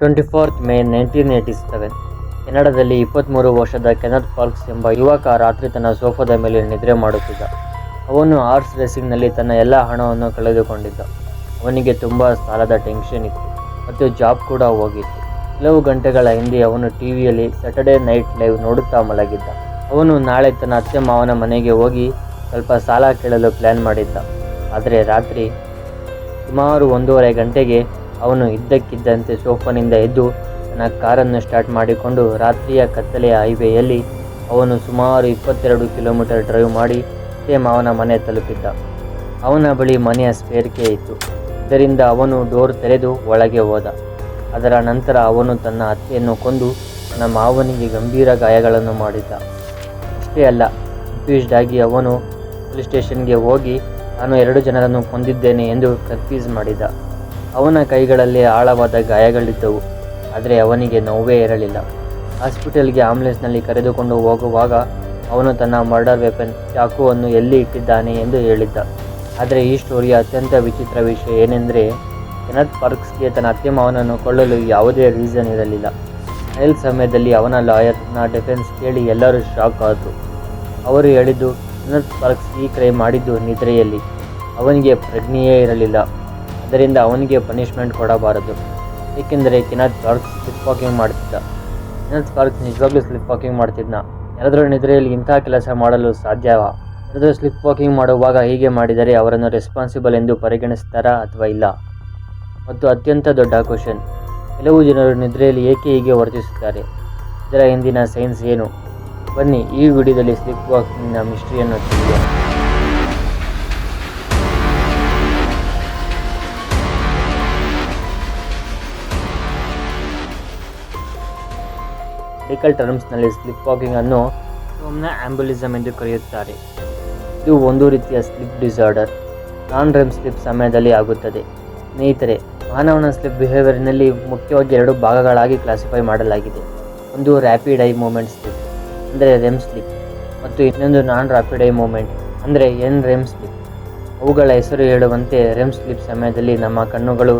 Twenty fourth May nineteen eighty seven. ಕೆನಡಾದಲ್ಲಿ ಇಪ್ಪತ್ತ್ಮೂರು ವರ್ಷದ ಕೆನತ್ parks ಎಂಬ ಯುವಕ ರಾತ್ರಿ ತನ್ನ ಸೋಫಾದ ಮೇಲೆ ನಿದ್ರೆ ಮಾಡುತ್ತಿದ್ದ. ಅವನು ಹಾರ್ಸ್ ರೇಸಿಂಗ್ನಲ್ಲಿ ತನ್ನ ಎಲ್ಲ ಹಣವನ್ನು ಕಳೆದುಕೊಂಡಿದ್ದ. ಅವನಿಗೆ ತುಂಬ ಸಾಲದ ಟೆನ್ಷನ್ ಇತ್ತು ಮತ್ತು ಜಾಬ್ ಕೂಡ ಹೋಗಿತ್ತು. ಕೆಲವು ಗಂಟೆಗಳ ಹಿಂದೆ ಅವನು ಟಿ ವಿಯಲ್ಲಿ ಸ್ಯಾಟರ್ಡೇ ನೈಟ್ ಲೈವ್ ನೋಡುತ್ತಾ ಮಲಗಿದ್ದ. ಅವನು ನಾಳೆ ತನ್ನ ಅತ್ತೆ ಮಾವನ ಮನೆಗೆ ಹೋಗಿ ಸ್ವಲ್ಪ ಸಾಲ ಕೇಳಲು ಪ್ಲ್ಯಾನ್ ಮಾಡಿದ್ದ. ಆದರೆ ರಾತ್ರಿ ಸುಮಾರು ಒಂದೂವರೆ ಗಂಟೆಗೆ ಅವನು ಇದ್ದಕ್ಕಿದ್ದಂತೆ ಸೋಫಾನಿಂದ ಎದ್ದು ತನ್ನ ಕಾರನ್ನು ಸ್ಟಾರ್ಟ್ ಮಾಡಿಕೊಂಡು ರಾತ್ರಿಯ ಕತ್ತಲೆಯ ಹೈವೇಯಲ್ಲಿ ಅವನು ಸುಮಾರು ಇಪ್ಪತ್ತೆರಡು ಕಿಲೋಮೀಟರ್ ಡ್ರೈವ್ ಮಾಡಿ ಸೇಮ್ ಅವನ ಮನೆ ತಲುಪಿದ್ದ. ಅವನ ಬಳಿ ಮನೆಯ ಸ್ಪೇರ್ಕೆ ಇತ್ತು. ಇದರಿಂದ ಅವನು ಡೋರ್ ತೆರೆದು ಒಳಗೆ ಹೋದ. ಅದರ ನಂತರ ಅವನು ತನ್ನ ಅತ್ತೆಯನ್ನು ಕೊಂದು ತನ್ನ ಮಾವನಿಗೆ ಗಂಭೀರ ಗಾಯಗಳನ್ನು ಮಾಡಿದ್ದ. ಅಷ್ಟೇ ಅಲ್ಲ ಕನ್ಫ್ಯೂಸ್ಡ್ ಆಗಿ ಅವನು ಪೊಲೀಸ್ ಸ್ಟೇಷನ್ಗೆ ಹೋಗಿ, ನಾನು ಎರಡು ಜನರನ್ನು ಕೊಂದಿದ್ದೇನೆ ಎಂದು ಕನ್ಫ್ಯೂಸ್ ಮಾಡಿದ. ಅವನ ಕೈಗಳಲ್ಲಿ ಆಳವಾದ ಗಾಯಗಳಿದ್ದವು, ಆದರೆ ಅವನಿಗೆ ನೋವೇ ಇರಲಿಲ್ಲ. ಹಾಸ್ಪಿಟಲ್ಗೆ ಆಂಬುಲೆನ್ಸ್ನಲ್ಲಿ ಕರೆದುಕೊಂಡು ಹೋಗುವಾಗ ಅವನು ತನ್ನ ಮರ್ಡರ್ ವೆಪನ್ ಚಾಕುವನ್ನು ಎಲ್ಲಿ ಇಟ್ಟಿದ್ದಾನೆ ಎಂದು ಹೇಳಿದ್ದ. ಆದರೆ ಈ ಸ್ಟೋರಿಯ ಅತ್ಯಂತ ವಿಚಿತ್ರ ವಿಷಯ ಏನೆಂದರೆ, ಕೆನತ್ ಪಾರ್ಕ್ಸ್ಗೆ ತನ್ನ ಅತ್ತೆ ಮಾವನನ್ನು ಕೊಳ್ಳಲು ಯಾವುದೇ ರೀಸನ್ ಇರಲಿಲ್ಲ. ಟ್ರಯಲ್ ಸಮಯದಲ್ಲಿ ಅವನ ಲಾಯರ್ನ ಡಿಫೆನ್ಸ್ ಕೇಳಿ ಎಲ್ಲರೂ ಶಾಕ್ ಆದರು. ಅವರು ಹೇಳಿದ್ದು, ಕೆನತ್ ಪಾರ್ಕ್ಸ್ ಈ ಕ್ರೈಮ್ ಮಾಡಿದ್ದು ನಿದ್ರೆಯಲ್ಲಿ. ಅವನಿಗೆ ಪ್ರಜ್ಞೆಯೇ ಇರಲಿಲ್ಲ. ಅದರಿಂದ ಅವನಿಗೆ ಪನಿಷ್ಮೆಂಟ್ ಕೊಡಬಾರದು. ಏಕೆಂದರೆ ಕಿನಾಥ್ ಕಾರ್ಕ್ ಸ್ಲಿಪ್ ವಾಕಿಂಗ್ ಮಾಡ್ತಿದ್ದ. ಕಿನಾಥ್ ಕಾರ್ಕ್ ನಿಜವಾಗ್ಲೂ ಸ್ಲಿಪ್ ವಾಕಿಂಗ್ ಮಾಡ್ತಿದ್ನ. ಯಾರಾದರೂ ನಿದ್ರೆಯಲ್ಲಿ ಇಂಥ ಕೆಲಸ ಮಾಡಲು ಸಾಧ್ಯವಾ? ಯಾರಾದರೂ ಸ್ಲಿಪ್ ವಾಕಿಂಗ್ ಮಾಡುವಾಗ ಹೀಗೆ ಮಾಡಿದರೆ ಅವರನ್ನು ರೆಸ್ಪಾನ್ಸಿಬಲ್ ಎಂದು ಪರಿಗಣಿಸ್ತಾರಾ ಅಥವಾ ಇಲ್ಲ? ಮತ್ತು ಅತ್ಯಂತ ದೊಡ್ಡ ಕ್ವಶನ್ ಕೆಲವು ಜನರು ನಿದ್ರೆಯಲ್ಲಿ ಏಕೆ ಹೀಗೆ ವರ್ತಿಸುತ್ತಾರೆ? ಇದರ ಹಿಂದಿನ ಸೈನ್ಸ್ ಏನು? ಬನ್ನಿ ಈ ವಿಡಿಯೋದಲ್ಲಿ ಸ್ಲಿಪ್ ವಾಕಿಂಗ್ನ ಮಿಸ್ಟ್ರಿಯನ್ನು ತಿಳಿಯೋಣ. ಮೆಡಿಕಲ್ ಟರ್ಮ್ಸ್ನಲ್ಲಿ ಸ್ಲಿಪ್ ವಾಕಿಂಗ್ ಅನ್ನು ಸೋಮ್ನ ಆಂಬ್ಯುಲಿಸಮ್ ಎಂದು ಕರೆಯುತ್ತಾರೆ. ಇದು ಒಂದು ರೀತಿಯ sleep disorder. Non REM sleep ಸಮಯದಲ್ಲಿ ಆಗುತ್ತದೆ. ಸ್ನೇಹಿತರೆ, ಮಾನವನ ಸ್ಲಿಪ್ ಬಿಹೇವಿಯರ್ನಲ್ಲಿ ಮುಖ್ಯವಾಗಿ ಎರಡು ಭಾಗಗಳಾಗಿ ಕ್ಲಾಸಿಫೈ ಮಾಡಲಾಗಿದೆ. ಒಂದು ರ್ಯಾಪಿಡ್ ಐ ಮೂಮೆಂಟ್ ಸ್ಲಿಪ್, ಅಂದರೆ ರೆಮ್ ಸ್ಲಿಪ್, ಮತ್ತು ಇನ್ನೊಂದು ನಾನ್ ರ್ಯಾಪಿಡ್ ಐ ಮೂಮೆಂಟ್, ಅಂದರೆ ಎನ್ ರೆಮ್ ಸ್ಲಿಪ್. ಅವುಗಳ ಹೆಸರು ಹೇಳುವಂತೆ ರೆಮ್ ಸ್ಲಿಪ್ ಸಮಯದಲ್ಲಿ ನಮ್ಮ ಕಣ್ಣುಗಳು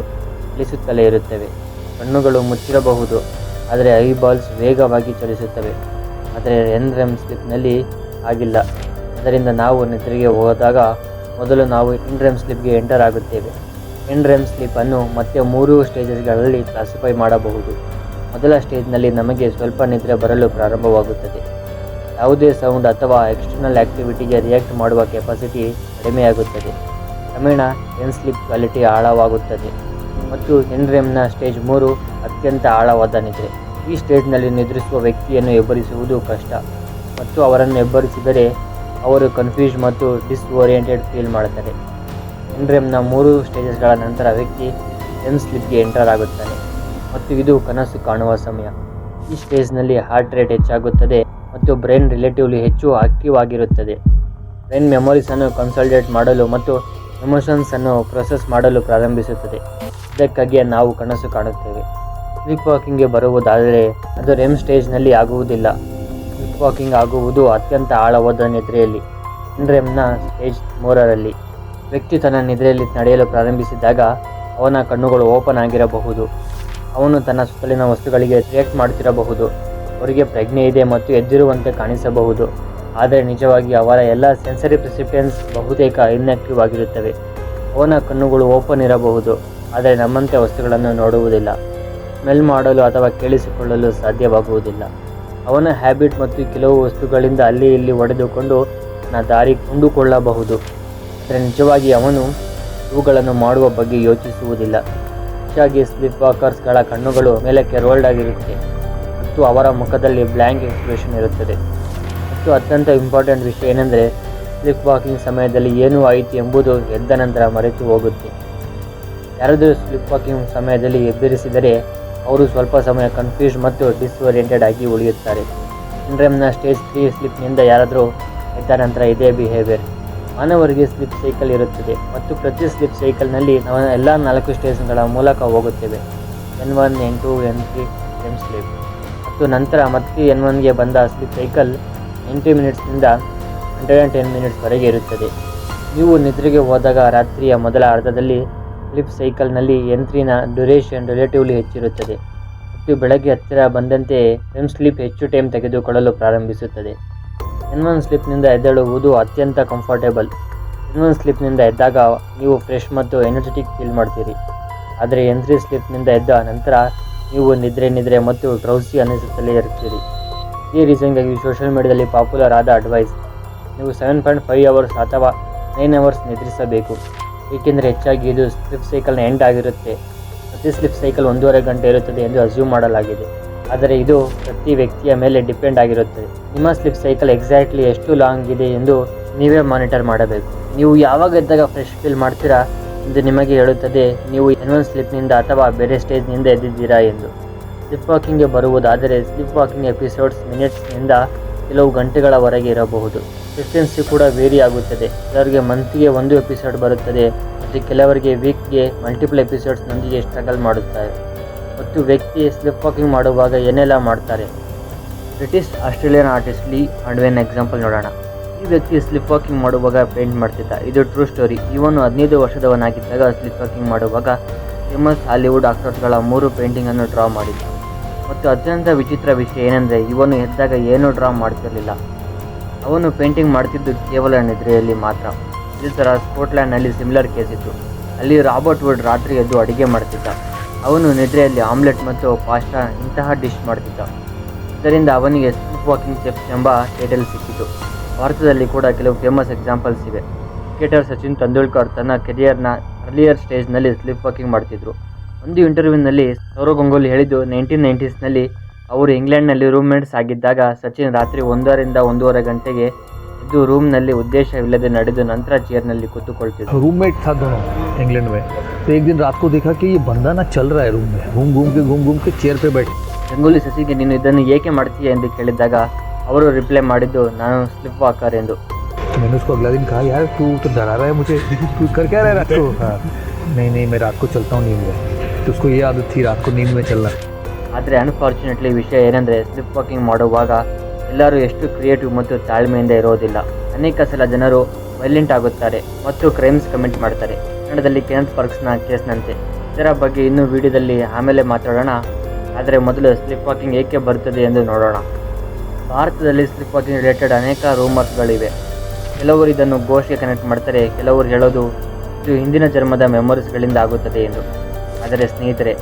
ಚಲಿಸುತ್ತಲೇ ಇರುತ್ತವೆ. ಕಣ್ಣುಗಳು ಮುಚ್ಚಿರಬಹುದು. ಆದರೆ ಐ ಬಾಲ್ಸ್ ವೇಗವಾಗಿ ಚಲಿಸುತ್ತವೆ. ಆದರೆ ಎನ್ ರೆಮ್ ಸ್ಲಿಪ್ನಲ್ಲಿ ಆಗಿಲ್ಲ. ಅದರಿಂದ ನಾವು ನಿದ್ರೆಗೆ ಹೋದಾಗ ಮೊದಲು ನಾವು ಇನ್ ರೆಮ್ ಸ್ಲಿಪ್ಗೆ ಎಂಟರ್ ಆಗುತ್ತೇವೆ. ಎನ್ ರೆಮ್ ಸ್ಲಿಪ್ಪನ್ನು ಮತ್ತೆ ಮೂರು ಸ್ಟೇಜಸ್ಗಳಲ್ಲಿ ಕ್ಲಾಸಿಫೈ ಮಾಡಬಹುದು. ಮೊದಲ ಸ್ಟೇಜ್ನಲ್ಲಿ ನಮಗೆ ಸ್ವಲ್ಪ ನಿದ್ರೆ ಬರಲು ಪ್ರಾರಂಭವಾಗುತ್ತದೆ. ಯಾವುದೇ ಸೌಂಡ್ ಅಥವಾ ಎಕ್ಸ್ಟರ್ನಲ್ ಆ್ಯಕ್ಟಿವಿಟಿಗೆ ರಿಯಾಕ್ಟ್ ಮಾಡುವ ಕೆಪಾಸಿಟಿ ಕಡಿಮೆಯಾಗುತ್ತದೆ. ಕ್ರಮೇಣ ಎನ್ ಸ್ಲಿಪ್ ಕ್ವಾಲಿಟಿ ಆಳವಾಗುತ್ತದೆ. ಮತ್ತು ಎನ್ ರೆಮ್ನ ಸ್ಟೇಜ್ ಮೂರು ಅತ್ಯಂತ ಆಳವಾದ ನಿದ್ರೆ. ಈ ಸ್ಟೇಜ್ನಲ್ಲಿ ನಿದ್ರಿಸುವ ವ್ಯಕ್ತಿಯನ್ನು ಎಬ್ಬರಿಸುವುದು ಕಷ್ಟ. ಮತ್ತು ಅವರನ್ನು ಎಬ್ಬರಿಸಿದರೆ ಅವರು ಕನ್ಫ್ಯೂಸ್ ಮತ್ತು ಡಿಸ್ಓರಿಯೆಂಟೆಡ್ ಫೀಲ್ ಮಾಡುತ್ತಾರೆ. ಎನ್ ರೆಮ್ನ ಮೂರು ಸ್ಟೇಜಸ್ಗಳ ನಂತರ ವ್ಯಕ್ತಿ ಎಂ ಸ್ಲಿಪ್ಗೆ ಎಂಟರ್ ಆಗುತ್ತಾನೆ. ಮತ್ತು ಇದು ಕನಸು ಕಾಣುವ ಸಮಯ. ಈ ಸ್ಟೇಜ್ನಲ್ಲಿ ಹಾರ್ಟ್ ರೇಟ್ ಹೆಚ್ಚಾಗುತ್ತದೆ ಮತ್ತು ಬ್ರೈನ್ ರಿಲೇಟಿವ್ಲಿ ಹೆಚ್ಚು ಆಕ್ಟಿವ್ ಆಗಿರುತ್ತದೆ ಬ್ರೈನ್ ಮೆಮೊರೀಸನ್ನು ಕನ್ಸಲ್ಟೇಟ್ ಮಾಡಲು ಮತ್ತು ಎಮೋಷನ್ಸನ್ನು ಪ್ರೊಸೆಸ್ ಮಾಡಲು ಪ್ರಾರಂಭಿಸುತ್ತದೆ. ಇದಕ್ಕಾಗಿಯೇ ನಾವು ಕನಸು ಕಾಣುತ್ತೇವೆ. ಸ್ಲಿಪ್ ವಾಕಿಂಗ್ಗೆ ಬರುವುದಾದರೆ ಅದು ರೆಮ್ ಸ್ಟೇಜ್ನಲ್ಲಿ ಆಗುವುದಿಲ್ಲ. ಸ್ಲಿಪ್ ವಾಕಿಂಗ್ ಆಗುವುದು ಅತ್ಯಂತ ಆಳವಾದ ನಿದ್ರೆಯಲ್ಲಿ ರೆಮ್ನ ಸ್ಟೇಜ್ ಮೂರರಲ್ಲಿ ವ್ಯಕ್ತಿ ತನ್ನ ನಿದ್ರೆಯಲ್ಲಿ ನಡೆಯಲು ಪ್ರಾರಂಭಿಸಿದಾಗ ಅವನ ಕಣ್ಣುಗಳು ಓಪನ್ ಆಗಿರಬಹುದು. ಅವನು ತನ್ನ ಸುತ್ತಲಿನ ವಸ್ತುಗಳಿಗೆ ರಿಯಾಕ್ಟ್ ಮಾಡುತ್ತಿರಬಹುದು. ಅವರಿಗೆ ಪ್ರಜ್ಞೆ ಇದೆ ಮತ್ತು ಎದ್ದಿರುವಂತೆ ಕಾಣಿಸಬಹುದು. ಆದರೆ ನಿಜವಾಗಿ ಅವರ ಎಲ್ಲ ಸೆನ್ಸರಿ ಪ್ರಿಸಿಪ್ಟೆನ್ಸ್ ಬಹುತೇಕ ಇನ್ಆಕ್ಟಿವ್ ಆಗಿರುತ್ತವೆ. ಅವನ ಕಣ್ಣುಗಳು ಓಪನ್ ಇರಬಹುದು. ಆದರೆ ನಮ್ಮಂತೆ ವಸ್ತುಗಳನ್ನು ನೋಡುವುದಿಲ್ಲ. ಸ್ಮೆಲ್ ಮಾಡಲು ಅಥವಾ ಕೇಳಿಸಿಕೊಳ್ಳಲು ಸಾಧ್ಯವಾಗುವುದಿಲ್ಲ. ಅವನ ಹ್ಯಾಬಿಟ್ ಮತ್ತು ಕೆಲವು ವಸ್ತುಗಳಿಂದ ಅಲ್ಲಿ ಇಲ್ಲಿ ಒಡೆದುಕೊಂಡು ನಾ ದಾರಿ ಕೊಂಡುಕೊಳ್ಳಬಹುದು. ಆದರೆ ನಿಜವಾಗಿ ಅವನು ಇವುಗಳನ್ನು ಮಾಡುವ ಬಗ್ಗೆ ಯೋಚಿಸುವುದಿಲ್ಲ. ಹೆಚ್ಚಾಗಿ ಸ್ಲಿಪ್ ವಾಕರ್ಸ್ಗಳ ಕಣ್ಣುಗಳು ಮೇಲಕ್ಕೆ ರೋಲ್ಡ್ ಆಗಿರುತ್ತೆ ಮತ್ತು ಅವರ ಮುಖದಲ್ಲಿ ಬ್ಲ್ಯಾಂಕ್ ಎಕ್ಸ್ಪ್ರೆಷನ್ ಇರುತ್ತದೆ. ಮತ್ತು ಅತ್ಯಂತ ಇಂಪಾರ್ಟೆಂಟ್ ವಿಷಯ ಏನೆಂದರೆ ಸ್ಲಿಪ್ ವಾಕಿಂಗ್ ಸಮಯದಲ್ಲಿ ಏನು ಆಯಿತು ಎಂಬುದು ಎದ್ದ ನಂತರ ಮರೆತು ಹೋಗುತ್ತೆ. ಯಾರಾದರೂ ಸ್ಲಿಪ್ ವಾಕಿಂಗ್ ಸಮಯದಲ್ಲಿ ಎಬ್ಬರಿಸಿದರೆ ಅವರು ಸ್ವಲ್ಪ ಸಮಯ ಕನ್ಫ್ಯೂಸ್ ಮತ್ತು ಡಿಸ್ಓರಿಯೆಂಟೆಡ್ ಆಗಿ ಉಳಿಯುತ್ತಾರೆ. ಇಂಡ್ರಮ್ನ ಸ್ಟೇಜ್ ತ್ರೀ ಸ್ಲಿಪ್ನಿಂದ ಯಾರಾದರೂ ಎದ್ದ ನಂತರ ಇದೇ ಬಿಹೇವಿಯರ್ ಮಾನವರಿಗೆ ಸ್ಲಿಪ್ ಸೈಕಲ್ ಇರುತ್ತದೆ ಮತ್ತು ಪ್ರತಿ ಸ್ಲಿಪ್ ಸೈಕಲ್ನಲ್ಲಿ ನಾವು ಎಲ್ಲ ನಾಲ್ಕು ಸ್ಟೇಜ್ಗಳ ಮೂಲಕ ಹೋಗುತ್ತೇವೆ. N one N two N three N sleep ಮತ್ತು ನಂತರ ಮತ್ತೆ ಎನ್ ಒನ್ಗೆ ಬಂದ ಸ್ಲಿಪ್ ಸೈಕಲ್ ಎಂಟು ಮಿನಿಟ್ಸ್ನಿಂದ ಹಂಡ್ರೆಡ್ ಆ್ಯಂಡ್ ಟೆನ್ ಮಿನಿಟ್ಸ್ವರೆಗೆ ಇರುತ್ತದೆ. ನೀವು ನಿದ್ರೆಗೆ ಹೋದಾಗ ರಾತ್ರಿಯ ಮೊದಲ ಅರ್ಧದಲ್ಲಿ ಸ್ಲಿಪ್ ಸೈಕಲ್ನಲ್ಲಿ ಯಂತ್ರಿನ ತ್ರೀನ ಡ್ಯುರೇಷನ್ ರಿಲೇಟಿವ್ಲಿ ಹೆಚ್ಚಿರುತ್ತದೆ ಮತ್ತು ಬೆಳಗ್ಗೆ ಹತ್ತಿರ ಬಂದಂತೆ ರೆಮ್ ಸ್ಲಿಪ್ ಹೆಚ್ಚು ಟೈಮ್ ತೆಗೆದುಕೊಳ್ಳಲು ಪ್ರಾರಂಭಿಸುತ್ತದೆ. ಎನ್ ಒನ್ ಸ್ಲಿಪ್ನಿಂದ ಎದ್ದೇಳುವುದು ಅತ್ಯಂತ ಕಂಫರ್ಟೇಬಲ್ ಎನ್ ಒನ್ ಸ್ಲಿಪ್ನಿಂದ ಎದ್ದಾಗ ನೀವು ಫ್ರೆಶ್ ಮತ್ತು ಎನರ್ಜೆಟಿಕ್ ಫೀಲ್ ಮಾಡ್ತೀರಿ. ಆದರೆ ಎನ್ ತ್ರೀ ಸ್ಲೀಪ್ನಿಂದ ಎದ್ದ ನಂತರ ನೀವು ನಿದ್ರೆ ನಿದ್ರೆ ಮತ್ತು ಡ್ರೌಸಿ ಅನಿಸುತ್ತಲೇ ಇರ್ತೀರಿ ಈ ರೀಸನ್ಗಾಗಿ ಸೋಷಿಯಲ್ ಮೀಡಿಯಾದಲ್ಲಿ ಪಾಪ್ಯುಲರ್ ಆದ ಅಡ್ವೈಸ್ ನೀವು ಸೆವೆನ್ ಪಾಯಿಂಟ್ ಫೈವ್ ಅವರ್ಸ್ ಅಥವಾ ನೈನ್ ಅವರ್ಸ್ ನಿದ್ರಿಸಬೇಕು. ಏಕೆಂದರೆ ಹೆಚ್ಚಾಗಿ ಇದು ಸ್ಲಿಪ್ ಸೈಕಲ್ನ ಎಂಡ್ ಆಗಿರುತ್ತೆ. ಪ್ರತಿ ಸ್ಲಿಪ್ ಸೈಕಲ್ ಒಂದೂವರೆ ಗಂಟೆ ಇರುತ್ತದೆ ಎಂದು ಅಸ್ಯೂಮ್ ಮಾಡಲಾಗಿದೆ. ಆದರೆ ಇದು ಪ್ರತಿ ವ್ಯಕ್ತಿಯ ಮೇಲೆ ಡಿಪೆಂಡ್ ಆಗಿರುತ್ತದೆ ನಿಮ್ಮ ಸ್ಲಿಪ್ ಸೈಕಲ್ ಎಕ್ಸಾಕ್ಟ್ಲಿ ಎಷ್ಟು ಲಾಂಗ್ ಇದೆ ಎಂದು ನೀವೇ ಮಾನಿಟರ್ ಮಾಡಬೇಕು. ನೀವು ಯಾವಾಗ ಎದ್ದಾಗ ಫ್ರೆಶ್ ಫೀಲ್ ಮಾಡ್ತೀರಾ ಎಂದು ನಿಮಗೆ ಹೇಳುತ್ತದೆ, ನೀವು ಎನ್ ಒನ್ ಸ್ಲಿಪ್ನಿಂದ ಅಥವಾ ಬೇರೆ ಸ್ಟೇಜ್ನಿಂದ ಎದ್ದಿದ್ದೀರಾ ಎಂದು. ಸ್ಲಿಪ್ ವಾಕಿಂಗ್ಗೆ ಬರುವುದಾದರೆ ಸ್ಲಿಪ್ ವಾಕಿಂಗ್ ಎಪಿಸೋಡ್ಸ್ ಮಿನಿಟ್ಸ್ನಿಂದ ಕೆಲವು ಗಂಟೆಗಳವರೆಗೆ ಇರಬಹುದು. ಫ್ರೀಕ್ವೆನ್ಸಿ ಕೂಡ ವೇರಿ ಆಗುತ್ತದೆ. ಕೆಲವರಿಗೆ ಮಂತ್ಗೆ ಒಂದು ಎಪಿಸೋಡ್ ಬರುತ್ತದೆ. ಮತ್ತು ಕೆಲವರಿಗೆ ವೀಕ್ಗೆ ಮಲ್ಟಿಪಲ್ ಎಪಿಸೋಡ್ಸ್ನೊಂದಿಗೆ ಸ್ಟ್ರಗಲ್ ಮಾಡುತ್ತಾರೆ ಮತ್ತು ವ್ಯಕ್ತಿ ಸ್ಲಿಪ್ ವಾಕಿಂಗ್ ಮಾಡುವಾಗ ಏನೆಲ್ಲ ಮಾಡ್ತಾರೆ? ಬ್ರಿಟಿಷ್ ಆಸ್ಟ್ರೇಲಿಯನ್ ಆರ್ಟಿಸ್ಟ್ ಲೀ ಅಂಡ್ವೆನ್ ಎಕ್ಸಾಂಪಲ್ ನೋಡೋಣ. ಈ ವ್ಯಕ್ತಿ ಸ್ಲಿಪ್ ವಾಕಿಂಗ್ ಮಾಡುವಾಗ ಪೇಂಟ್ ಮಾಡ್ತಿದ್ದ. ಇದು ಟ್ರೂ ಸ್ಟೋರಿ ಇವನು ಹದಿನೈದು ವರ್ಷದವನಾಗಿದ್ದಾಗ ಸ್ಲಿಪ್ ವಾಕಿಂಗ್ ಮಾಡುವಾಗ ಫೇಮಸ್ ಹಾಲಿವುಡ್ ಆಕ್ಟರ್ಸ್ಗಳ ಮೂರು ಪೇಂಟಿಂಗನ್ನು ಡ್ರಾ ಮಾಡಿದ್ದ. ಮತ್ತು ಅತ್ಯಂತ ವಿಚಿತ್ರ ವಿಷಯ ಏನೆಂದರೆ ಇವನು ಎದ್ದಾಗ ಏನೂ ಡ್ರಾ ಮಾಡ್ತಿರಲಿಲ್ಲ. ಅವನು ಪೇಂಟಿಂಗ್ ಮಾಡ್ತಿದ್ದು ಕೇವಲ ನಿದ್ರೆಯಲ್ಲಿ ಮಾತ್ರ. ಇದೇ ಥರ ಸ್ಕೋಟ್ಲ್ಯಾಂಡ್ನಲ್ಲಿ ಸಿಮಿಲರ್ ಕೇಸ್ ಇತ್ತು. ಅಲ್ಲಿ ರಾಬರ್ಟ್ ವುಡ್ ರಾತ್ರಿ ಎದ್ದು ಅಡುಗೆ ಮಾಡ್ತಿದ್ದ. ಅವನು ನಿದ್ರೆಯಲ್ಲಿ ಆಮ್ಲೆಟ್ ಮತ್ತು ಪಾಸ್ಟಾ ಇಂತಹ ಡಿಶ್ ಮಾಡ್ತಿದ್ದ. ಇದರಿಂದ ಅವನಿಗೆ ಸ್ಲೀಪ್ ವಾಕಿಂಗ್ ಚೆಫ್ ಎಂಬ ಟೈಟಲ್ ಸಿಕ್ಕಿತು. ಭಾರತದಲ್ಲಿ ಕೂಡ ಕೆಲವು ಫೇಮಸ್ ಎಕ್ಸಾಂಪಲ್ಸ್ ಇವೆ. ಕ್ರಿಕೆಟರ್ ಸಚಿನ್ ತೆಂಡೂಲ್ಕರ್ ತನ್ನ ಕೆರಿಯರ್ನ ಅರ್ಲಿಯರ್ ಸ್ಟೇಜ್ನಲ್ಲಿ ಸ್ಲಿಪ್ ವಾಕಿಂಗ್ ಮಾಡ್ತಿದ್ರು. ಒಂದು ಇಂಟರ್ವ್ಯೂನಲ್ಲಿ ಸೌರವ್ ಗಂಗೂಲಿ ಹೇಳಿದ್ದು ನೈನ್ಟೀನ್ ನೈಂಟೀಸ್ನಲ್ಲಿ ಅವರು ಇಂಗ್ಲೆಂಡ್ನಲ್ಲಿ ರೂಮ್ಮೇಟ್ಸ್ ಆಗಿದ್ದಾಗ ಸಚಿನ್ ರಾತ್ರಿ ಒಂದರಿಂದ ಒಂದೂವರೆ ಗಂಟೆಗೆ ಎದ್ದು ರೂಮ್ನಲ್ಲಿ ಉದ್ದೇಶವಿಲ್ಲದೆ ನಡೆದು ನಂತರ ಚೇರ್ನಲ್ಲಿ ಕೂತುಕೊಳ್ತಿದ್ರು रूममेट था दोनों इंग्लैंड में तो एक दिन रात को देखा कि ये बंदा ना चल रहा है रूम में घूम घूम के घूम घूम के चेयर पे बैठ ಗಂಗೂಲಿ ಸಚಿಗೆ ನೀನು ಇದನ್ನು ಏಕೆ ಮಾಡ್ತೀಯ ಎಂದು ಕೇಳಿದಾಗ ಅವರು ರಿಪ್ಲೈ ಮಾಡಿದ್ದು ನಾನು ಸ್ಲಿಪ್ ವಾಕರ್ ಎಂದು तो मैंने उसको अगला दिन कहा यार तू तो डरा रहा है मुझे तू कर क्या रहा है रात को हाँ नहीं नहीं मैं रात को चलता हूँ नींद में तो उसको ये आदत थी रात को नींद में चलना ಆದರೆ ಅನ್ಫಾರ್ಚುನೇಟ್ಲಿ ವಿಷಯ ಏನಂದರೆ ಸ್ಲಿಪ್ ವಾಕಿಂಗ್ ಮಾಡುವಾಗ ಎಲ್ಲರೂ ಎಷ್ಟು ಕ್ರಿಯೇಟಿವ್ ಮತ್ತು ತಾಳ್ಮೆಯಿಂದ ಇರೋದಿಲ್ಲ. ಅನೇಕ ಸಲ ಜನರು ವೈಲೆಂಟ್ ಆಗುತ್ತಾರೆ ಮತ್ತು ಕ್ರೈಮ್ಸ್ ಕಮಿಟ್ ಮಾಡ್ತಾರೆ. ಕನ್ನಡದಲ್ಲಿ ಕೆನತ್ ಪರ್ಕ್ಸ್ನ ಕೇಸ್ನಂತೆ. ಇದರ ಬಗ್ಗೆ ಇನ್ನೂ ವಿಡಿಯೋದಲ್ಲಿ ಆಮೇಲೆ ಮಾತಾಡೋಣ. ಆದರೆ ಮೊದಲು ಸ್ಲಿಪ್ ವಾಕಿಂಗ್ ಏಕೆ ಬರುತ್ತದೆ ಎಂದು ನೋಡೋಣ. ಭಾರತದಲ್ಲಿ ಸ್ಲಿಪ್ ವಾಕಿಂಗ್ ರಿಲೇಟೆಡ್ ಅನೇಕ ರೂಮರ್ಸ್ಗಳಿವೆ ಕೆಲವರು ಇದನ್ನು ಗೋಷ್ಗೆ ಕನೆಕ್ಟ್ ಮಾಡ್ತಾರೆ, ಕೆಲವರು ಹೇಳೋದು ಇದು ಹಿಂದಿನ ಜನ್ಮದ ಮೆಮೊರೀಸ್ಗಳಿಂದ ಆಗುತ್ತದೆ ಎಂದು. ಆದರೆ ಸ್ನೇಹಿತರೆ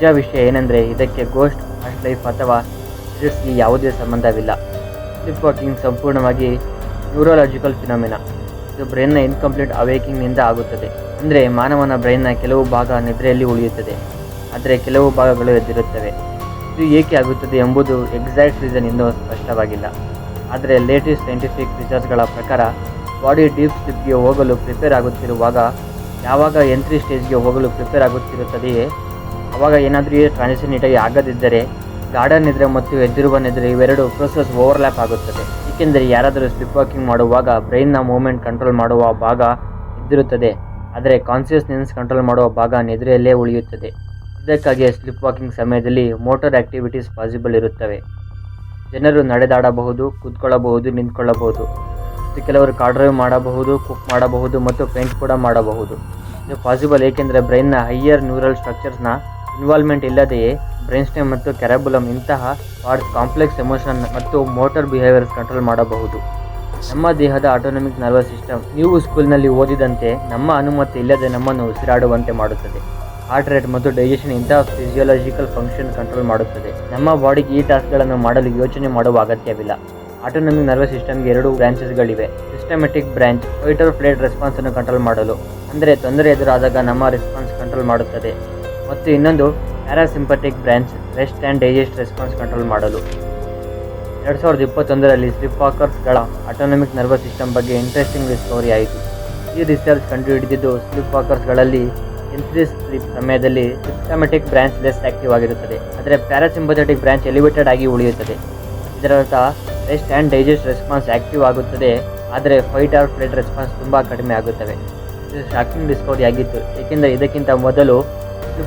ನಿಜ ವಿಷಯ ಏನೆಂದರೆ ಇದಕ್ಕೆ ಗೋಸ್ಟ್ ಫಸ್ಟ್ ಲೈಫ್ ಅಥವಾ ಸ್ಪಿರಿಟ್ಸ್ಗೆ ಯಾವುದೇ ಸಂಬಂಧವಿಲ್ಲ. ಸ್ಲಿಪ್ ವಾಕಿಂಗ್ ಸಂಪೂರ್ಣವಾಗಿ ನ್ಯೂರೋಲಾಜಿಕಲ್ ಫಿನಾಮಿನ ಇದು ಬ್ರೈನ್ನ ಇನ್ಕಂಪ್ಲೀಟ್ ಅವೇಕಿಂಗ್ನಿಂದ ಆಗುತ್ತದೆ. ಅಂದರೆ ಮಾನವನ ಬ್ರೈನ್ನ ಕೆಲವು ಭಾಗ ನಿದ್ರೆಯಲ್ಲಿ ಉಳಿಯುತ್ತದೆ. ಆದರೆ ಕೆಲವು ಭಾಗಗಳು ಎದ್ದಿರುತ್ತವೆ. ಇದು ಏಕೆ ಆಗುತ್ತದೆ ಎಂಬುದು ಎಕ್ಸಾಕ್ಟ್ ರೀಸನ್ ಇನ್ನೂ ಸ್ಪಷ್ಟವಾಗಿಲ್ಲ. ಆದರೆ ಲೇಟೆಸ್ಟ್ ಸೈಂಟಿಫಿಕ್ ರಿಸರ್ಚ್ಗಳ ಪ್ರಕಾರ ಬಾಡಿ ಡೀಪ್ ಸ್ಲಿಪ್ಗೆ ಹೋಗಲು ಪ್ರಿಪೇರ್ ಆಗುತ್ತಿರುವಾಗ, ಯಾವಾಗ ಎಂಟ್ರಿ ಸ್ಟೇಜ್ಗೆ ಹೋಗಲು ಪ್ರಿಪೇರ್ ಆಗುತ್ತಿರುತ್ತದೆಯೇ ಅವಾಗ ಏನಾದರೂ ಟ್ರಾನ್ಸಾಕ್ಷನ್ ನೀಟಾಗಿ ಆಗದಿದ್ದರೆ ಗಾರ್ಡನ್ ನಿದ್ರೆ ಮತ್ತು ಎದ್ದಿರುವ ನಿದ್ರೆ ಇವೆರಡು ಪ್ರೋಸೆಸ್ ಓವರ್ಲ್ಯಾಪ್ ಆಗುತ್ತದೆ. ಏಕೆಂದರೆ ಯಾರಾದರೂ ಸ್ಲಿಪ್ ವಾಕಿಂಗ್ ಮಾಡುವಾಗ ಬ್ರೈನ್ನ ಮೂವ್ಮೆಂಟ್ ಕಂಟ್ರೋಲ್ ಮಾಡುವ ಭಾಗ ಇದ್ದಿರುತ್ತದೆ ಆದರೆ ಕಾನ್ಸಿಯಸ್ನೆಸ್ ಕಂಟ್ರೋಲ್ ಮಾಡುವ ಭಾಗ ನಿದ್ರೆಯಲ್ಲೇ ಉಳಿಯುತ್ತದೆ. ಇದಕ್ಕಾಗಿ ಸ್ಲಿಪ್ ವಾಕಿಂಗ್ ಸಮಯದಲ್ಲಿ ಮೋಟರ್ ಆಕ್ಟಿವಿಟೀಸ್ ಪಾಸಿಬಲ್ ಇರುತ್ತವೆ. ಜನರು ನಡೆದಾಡಬಹುದು, ಕೂತ್ಕೊಳ್ಳಬಹುದು, ನಿಂತ್ಕೊಳ್ಳಬಹುದು. ಮತ್ತು ಕೆಲವರು ಕಾರ್ ಡ್ರೈವ್ ಮಾಡಬಹುದು ಕುಕ್ ಮಾಡಬಹುದು ಮತ್ತು ಪೇಂಟ್ ಕೂಡ ಮಾಡಬಹುದು. ಇದು ಪಾಸಿಬಲ್ ಏಕೆಂದರೆ ಬ್ರೈನ್ನ ಹೈಯರ್ ನ್ಯೂರಲ್ ಸ್ಟ್ರಕ್ಚರ್ಸ್ನ ಇನ್ವಾಲ್ವ್ಮೆಂಟ್ ಇಲ್ಲದೆಯೇ ಬ್ರೈನ್ ಸ್ಟೆಮ್ ಮತ್ತು ಕ್ಯಾರಬುಲಮ್ ಇಂತಹ ಪಾರ್ಟ್ಸ್ ಕಾಂಪ್ಲೆಕ್ಸ್ ಎಮೋಷನ್ ಮತ್ತು ಮೋಟರ್ ಬಿಹೇವಿಯರ್ಸ್ ಕಂಟ್ರೋಲ್ ಮಾಡಬಹುದು. ನಮ್ಮ ದೇಹದ ಆಟೋನಮಿಕ್ ನರ್ವಸ್ ಸಿಸ್ಟಮ್ ನೀವು ಸ್ಕೂಲ್ನಲ್ಲಿ ಓದಿದಂತೆ ನಮ್ಮ ಅನುಮತಿ ಇಲ್ಲದೆ ನಮ್ಮನ್ನು ಉಸಿರಾಡುವಂತೆ ಮಾಡುತ್ತದೆ. ಹಾರ್ಟ್ ರೇಟ್ ಮತ್ತು ಡೈಜೆಷನ್ ಇಂತಹ ಫಿಸಿಯೋಲಾಜಿಕಲ್ ಫಂಕ್ಷನ್ ಕಂಟ್ರೋಲ್ ಮಾಡುತ್ತದೆ. ನಮ್ಮ ಬಾಡಿಗೆ ಈ ಟಾಸ್ಕ್ಗಳನ್ನು ಮಾಡಲು ಯೋಚನೆ ಮಾಡುವ ಅಗತ್ಯವಿಲ್ಲ. ಆಟೋನಮಿಕ್ ನರ್ವಸ್ ಸಿಸ್ಟಮ್ಗೆ ಎರಡು ಬ್ರಾಂಚಸ್ಗಳಿವೆ sympathetic branch fight or flight ರೆಸ್ಪಾನ್ಸನ್ನು control ಮಾಡಲು. ಅಂದರೆ ತೊಂದರೆ ಎದುರಾದಾಗ ನಮ್ಮ ರೆಸ್ಪಾನ್ಸ್ ಕಂಟ್ರೋಲ್ ಮಾಡುತ್ತದೆ. ಮತ್ತು ಇನ್ನೊಂದು parasympathetic branch rest and digest response control ಮಾಡಲು. ಎರಡು ಸಾವಿರದ ಇಪ್ಪತ್ತೊಂದರಲ್ಲಿ ಸ್ಲಿಪ್ ವಾಕರ್ಸ್ಗಳ ಆಟೋನಮಿಕ್ ನರ್ವಸ್ ಸಿಸ್ಟಮ್ ಬಗ್ಗೆ ಇಂಟ್ರೆಸ್ಟಿಂಗ್ ಡಿಸ್ಕವರಿ ಆಯಿತು. ಈ ರಿಸರ್ಚ್ ಕಂಡುಹಿಡಿದಿದ್ದು ಸ್ಲಿಪ್ ವಾಕರ್ಸ್ಗಳಲ್ಲಿ ಎಂಟ್ರಿ ಸ್ಲಿಪ್ ಸಮಯದಲ್ಲಿ ಸಿಸ್ಟಮೆಟಿಕ್ ಬ್ರಾಂಚ್ ಲೆಸ್ ಆಕ್ಟಿವ್ ಆಗಿರುತ್ತದೆ. ಆದರೆ ಪ್ಯಾರಾಸಿಂಪಥೆಟಿಕ್ ಬ್ರಾಂಚ್ ಎಲಿವೇಟೆಡ್ ಆಗಿ ಉಳಿಯುತ್ತದೆ. ಇದರರ್ಥ, rest and digest response active ಆಗುತ್ತದೆ, ಆದರೆ ಫೈಟ್ ಆರ್ ಫ್ಲೈಟ್ ರೆಸ್ಪಾನ್ಸ್ ತುಂಬ ಕಡಿಮೆ ಆಗುತ್ತವೆ. ಇದು ಶಾಕಿಂಗ್ ಡಿಸ್ಕವರಿ ಆಗಿತ್ತು, ಏಕೆಂದರೆ ಇದಕ್ಕಿಂತ ಮೊದಲು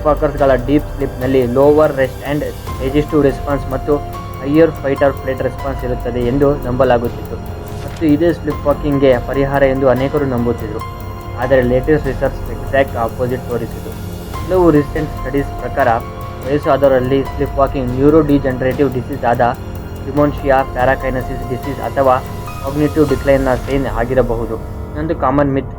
ವಾಕರ್ಸ್ಗಳ deep ಸ್ಲಿಪ್ನಲ್ಲಿ lower rest and digestive response ಮತ್ತು higher fight or flight response ಇರುತ್ತದೆ ಎಂದು ನಂಬಲಾಗುತ್ತಿತ್ತು. ಮತ್ತು ಇದೇ ಸ್ಲಿಪ್ ವಾಕಿಂಗ್ಗೆ ಪರಿಹಾರ ಎಂದು ಅನೇಕರು ನಂಬುತ್ತಿದ್ದರು ಆದರೆ ಲೇಟೆಸ್ಟ್ ರಿಸರ್ಚ್ ಎಕ್ಸಾಕ್ಟ್ ಆಪೋಸಿಟ್ ತೋರಿಸಿತು. ಕೆಲವು ರೀಸೆಂಟ್ ಸ್ಟಡೀಸ್ ಪ್ರಕಾರ, ವಯಸ್ಸು ಆದವರಲ್ಲಿ slip walking neuro degenerative disease ಆದ ಡಿಮೋನ್ಷಿಯಾ ಪ್ಯಾರಾಕೈನಸಿಸ್ ಡಿಸೀಸ್ ಅಥವಾ ಕಾಗ್ನಿಟಿವ್ ಡಿಕ್ಲೈನ್ನ ಸೈನ್ ಆಗಿರಬಹುದು. ಇನ್ನೊಂದು ಕಾಮನ್ ಮಿತ್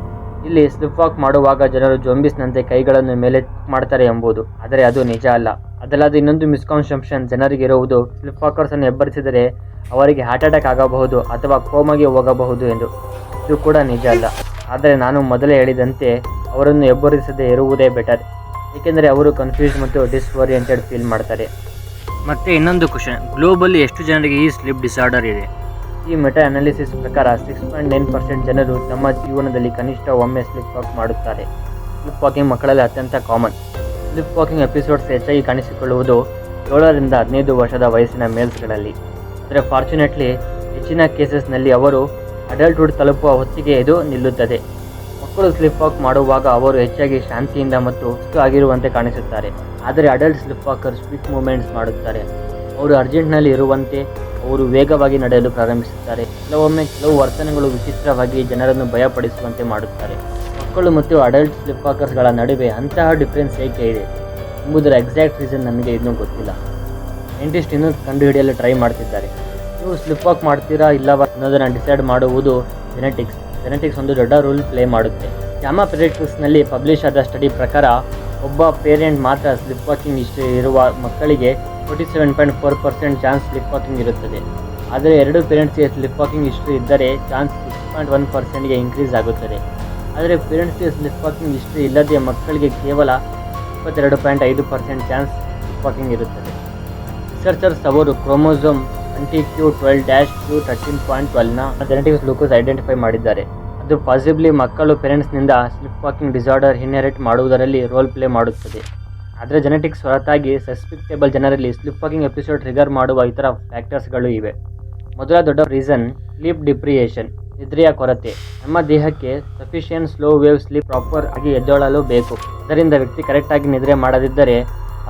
ಇಲ್ಲಿ ಸ್ಲಿಪ್ ವಾಕ್ ಮಾಡುವಾಗ ಜನರು ಜೊಂಬಿಸ್ನಂತೆ ಕೈಗಳನ್ನು ಮೇಲೆ ಮಾಡ್ತಾರೆ ಎಂಬುದು. ಆದರೆ ಅದು ನಿಜ ಅಲ್ಲ. ಅದಲ್ಲದೆ ಇನ್ನೊಂದು ಮಿಸ್ಕಾನ್ಸೆಪ್ಷನ್ ಜನರಿಗೆ ಇರುವುದು ಸ್ಲಿಪ್ ವಾಕರ್ಸ್ ಅನ್ನು ಎಬ್ಬರಿಸಿದರೆ ಅವರಿಗೆ ಹಾರ್ಟ್ ಅಟ್ಯಾಕ್ ಆಗಬಹುದು ಅಥವಾ ಕೋಮಾಗೆ ಹೋಗಬಹುದು ಎಂದು. ಇದು ಕೂಡ ನಿಜ ಅಲ್ಲ. ಆದರೆ ನಾನು ಮೊದಲೇ ಹೇಳಿದಂತೆ ಅವರನ್ನು ಎಬ್ಬರಿಸದೇ ಇರುವುದೇ ಬೆಟರ್ ಏಕೆಂದರೆ ಅವರು ಕನ್ಫ್ಯೂಸ್ ಮತ್ತು ಡಿಸ್ಓರಿಯೆಂಟೆಡ್ ಫೀಲ್ ಮಾಡ್ತಾರೆ. ಮತ್ತು ಇನ್ನೊಂದು ಕ್ವಶನ್ ಗ್ಲೋಬಲ್ಲಿ ಎಷ್ಟು ಜನರಿಗೆ ಈ ಸ್ಲಿಪ್ ಡಿಸಾರ್ಡರ್ ಇದೆ? ಈ ಮೆಟಾ ಅನಾಲಿಸಿಸ್ ಪ್ರಕಾರ ಸಿಕ್ಸ್ ಪಾಯಿಂಟ್ ನೈನ್ ಪರ್ಸೆಂಟ್ ಜನರು ತಮ್ಮ ಜೀವನದಲ್ಲಿ ಕನಿಷ್ಠ ಒಮ್ಮೆ ಸ್ಲಿಪ್ ವಾಕ್ ಮಾಡುತ್ತಾರೆ. ಸ್ಲಿಪ್ ವಾಕಿಂಗ್ ಮಕ್ಕಳಲ್ಲಿ ಅತ್ಯಂತ ಕಾಮನ್ ಸ್ಲಿಪ್ ವಾಕಿಂಗ್ ಎಪಿಸೋಡ್ಸ್ ಹೆಚ್ಚಾಗಿ ಕಾಣಿಸಿಕೊಳ್ಳುವುದು ಏಳರಿಂದ ಹದಿನೈದು ವರ್ಷದ ವಯಸ್ಸಿನ ಮೇಲ್ಸ್ಗಳಲ್ಲಿ ಆದರೆ ಫಾರ್ಚುನೇಟ್ಲಿ ಹೆಚ್ಚಿನ ಕೇಸಸ್ನಲ್ಲಿ ಅವರು ಅಡಲ್ಟ್ಹುಡ್ ತಲುಪುವ ಹೊತ್ತಿಗೆ ಇದು ನಿಲ್ಲುತ್ತದೆ. ಮಕ್ಕಳು ಸ್ಲಿಪ್ ವಾಕ್ ಮಾಡುವಾಗ ಅವರು ಹೆಚ್ಚಾಗಿ ಶಾಂತಿಯಿಂದ ಮತ್ತು ಸುಸ್ತು ಆಗಿರುವಂತೆ ಕಾಣಿಸುತ್ತಾರೆ. ಆದರೆ adult sleep walker quick movements ಮಾಡುತ್ತಾರೆ. ಅವರು ಅರ್ಜೆಂಟ್ನಲ್ಲಿ ಇರುವಂತೆ ಅವರು ವೇಗವಾಗಿ ನಡೆಯಲು ಪ್ರಾರಂಭಿಸುತ್ತಾರೆ. ಕೆಲವೊಮ್ಮೆ ಕೆಲವು ವರ್ತನೆಗಳು ವಿಚಿತ್ರವಾಗಿ ಜನರನ್ನು ಭಯಪಡಿಸುವಂತೆ ಮಾಡುತ್ತಾರೆ. ಮಕ್ಕಳು ಮತ್ತು ಅಡಲ್ಟ್ ಸ್ಲಿಪ್ ವಾಕರ್ಸ್ಗಳ ನಡುವೆ ಅಂತಹ ಡಿಫ್ರೆನ್ಸ್ ಏಕೆ ಇದೆ ಎಂಬುದರ ಎಕ್ಸಾಕ್ಟ್ ರೀಸನ್ ನಮಗೆ ಇನ್ನೂ ಗೊತ್ತಿಲ್ಲ. ಸೈಂಟಿಸ್ಟ್ ಇನ್ನೂ ಕಂಡುಹಿಡಿಯಲು ಟ್ರೈ ಮಾಡ್ತಿದ್ದಾರೆ. ನೀವು ಸ್ಲಿಪ್ ವಾಕ್ ಮಾಡ್ತೀರಾ ಇಲ್ಲವ ಅನ್ನೋದನ್ನು ಡಿಸೈಡ್ ಮಾಡುವುದು ಜೆನೆಟಿಕ್ಸ್. ಜೆನೆಟಿಕ್ಸ್ ಒಂದು ದೊಡ್ಡ ರೋಲ್ ಪ್ಲೇ ಮಾಡುತ್ತೆ. ಜಾಮಾ ಪೆರಿಟಿಕ್ಸ್ನಲ್ಲಿ ಪಬ್ಲಿಷ್ ಆದ ಸ್ಟಡಿ ಪ್ರಕಾರ ಒಬ್ಬ ಪೇರೆಂಟ್ ಮಾತ್ರ ಸ್ಲಿಪ್ ವಾಕಿಂಗ್ ಇಷ್ಟ ಇರುವ ಮಕ್ಕಳಿಗೆ forty seven point four percent chance sleep walking ಇರುತ್ತದೆ. ಆದರೆ ಎರಡು ಪೇರೆಂಟ್ಸ್ಗೆ ಸ್ಲಿಪ್ ವಾಕಿಂಗ್ ಇಷ್ಟು ಇದ್ದರೆ ಚಾನ್ಸ್ ಸಿಕ್ಸ್ ಪಾಯಿಂಟ್ ಒನ್ ಪರ್ಸೆಂಟ್ಗೆ ಇನ್ಕ್ರೀಸ್ ಆಗುತ್ತದೆ. ಆದರೆ ಪೇರೆಂಟ್ಸ್ಗೆ ಸ್ಲಿಪ್ ವಾಕಿಂಗ್ ಇಷ್ಟು ಇಲ್ಲದೆ ಮಕ್ಕಳಿಗೆ ಕೇವಲ ಇಪ್ಪತ್ತೆರಡು ಪಾಯಿಂಟ್ ಐದು ಪರ್ಸೆಂಟ್ ಚಾನ್ಸ್ ಸ್ಲಿಪ್ ವಾಕಿಂಗ್ ಇರುತ್ತದೆ. ರಿಸರ್ಚರ್ಸ್ ಅವರು chromosome twenty q twelve dash q thirteen point ಟ್ವೆಲ್ನ genetics locus identify ಮಾಡಿದ್ದಾರೆ. ಅದು ಪಾಸಿಬ್ಲಿ ಮಕ್ಕಳು ಪೇರೆಂಟ್ಸ್ನಿಂದ ಸ್ಲಿಪ್ ವಾಕಿಂಗ್ ಡಿಸಾರ್ಡರ್ ಇನ್ಹೆರಿಟ್ ಮಾಡುವುದರಲ್ಲಿ ರೋಲ್ ಪ್ಲೇ ಮಾಡುತ್ತದೆ. ಆದರೆ ಜೆನೆಟಿಕ್ಸ್ ಹೊರತಾಗಿ ಸಸ್ಪೆಕ್ಟೇಬಲ್ ಜನರಲ್ಲಿ ಸ್ಲಿಪ್ ವಾಕಿಂಗ್ ಎಪಿಸೋಡ್ ಟ್ರಿಗರ್ ಮಾಡುವ ಇತರ ಫ್ಯಾಕ್ಟರ್ಸ್ಗಳು ಇವೆ. ಮೊದಲ ದೊಡ್ಡ ರೀಸನ್ ಸ್ಲೀಪ್ ಡಿಪ್ರಿಯೇಷನ್ ನಿದ್ರೆಯ ಕೊರತೆ. ನಮ್ಮ ದೇಹಕ್ಕೆ sufficient slow wave sleep proper ಆಗಿ ಎದ್ದೇಳಲು ಬೇಕು. ಇದರಿಂದ ವ್ಯಕ್ತಿ ಕರೆಕ್ಟಾಗಿ ನಿದ್ರೆ ಮಾಡದಿದ್ದರೆ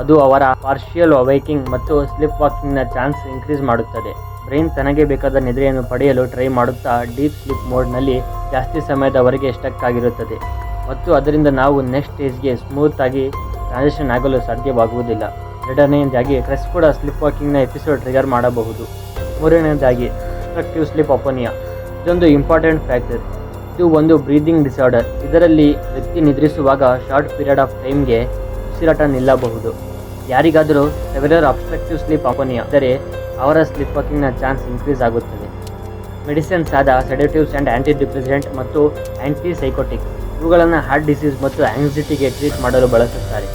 ಅದು ಅವರ ಪಾರ್ಷಿಯಲ್ ಅವೈಕಿಂಗ್ ಮತ್ತು ಸ್ಲಿಪ್ ವಾಕಿಂಗ್ನ ಚಾನ್ಸ್ ಇನ್ಕ್ರೀಸ್ ಮಾಡುತ್ತದೆ. ಬ್ರೈನ್ ತನಗೆ ಬೇಕಾದ ನಿದ್ರೆಯನ್ನು ಪಡೆಯಲು ಟ್ರೈ ಮಾಡುತ್ತಾ ಡೀಪ್ ಸ್ಲೀಪ್ ಮೋಡ್ನಲ್ಲಿ ಜಾಸ್ತಿ ಸಮಯದವರೆಗೆ ಸ್ಟಕ್ ಆಗಿರುತ್ತದೆ. ಮತ್ತು ಅದರಿಂದ ನಾವು ನೆಕ್ಸ್ಟ್ ಸ್ಟೇಜ್ಗೆ ಸ್ಮೂತ್ ಆಗಿ ಟ್ರಾನ್ಸಿಷನ್ ಆಗಲು ಸಾಧ್ಯವಾಗುವುದಿಲ್ಲ. ಎರಡನೆಯದಾಗಿ ಕ್ರೆಸ್ ಕೂಡ ಸ್ಲಿಪ್ ವಾಕಿಂಗ್ನ ಎಪಿಸೋಡ್ ಟ್ರಿಗರ್ ಮಾಡಬಹುದು. ಮೂರನೆಯದಾಗಿ ಸ್ಟ್ರಕ್ಟಿವ್ ಸ್ಲಿಪ್ ಅಪೋನಿಯಾ. ಇದೊಂದು ಇಂಪಾರ್ಟೆಂಟ್ ಫ್ಯಾಕ್ಟರ್. ಇದು ಒಂದು ಬ್ರೀದಿಂಗ್ ಡಿಸಾರ್ಡರ್. ಇದರಲ್ಲಿ ವ್ಯಕ್ತಿ ನಿದ್ರಿಸುವಾಗ ಶಾರ್ಟ್ ಪೀರಿಯಡ್ ಆಫ್ ಟೈಮ್ಗೆ ಉಸಿರಾಟ ನಿಲ್ಲಬಹುದು. ಯಾರಿಗಾದರೂ ಸೆವೆರರ್ ಅಬ್ಸ್ಟ್ರಕ್ಟಿವ್ ಸ್ಲೀಪ್ ಅಪೋನಿಯಾ ಇದ್ದರೆ ಅವರ ಸ್ಲಿಪ್ ವಾಕಿಂಗ್ನ ಚಾನ್ಸ್ ಇನ್ಕ್ರೀಸ್ ಆಗುತ್ತದೆ. ಮೆಡಿಸಿನ್ಸ್ ಆದ ಸೆಡೇಟಿವ್ಸ್ ಆ್ಯಂಡ್ ಆ್ಯಂಟಿ ಡಿಪ್ರೆಸೆಂಟ್ ಮತ್ತು ಆ್ಯಂಟಿ ಸೈಕೋಟಿಕ್ ಇವುಗಳನ್ನು ಹಾರ್ಟ್ ಡಿಸೀಸ್ ಮತ್ತು ಆ್ಯಂಗ್ಸಿಟಿಗೆ ಟ್ರೀಟ್ ಮಾಡಲು ಬಳಸುತ್ತಾರೆ.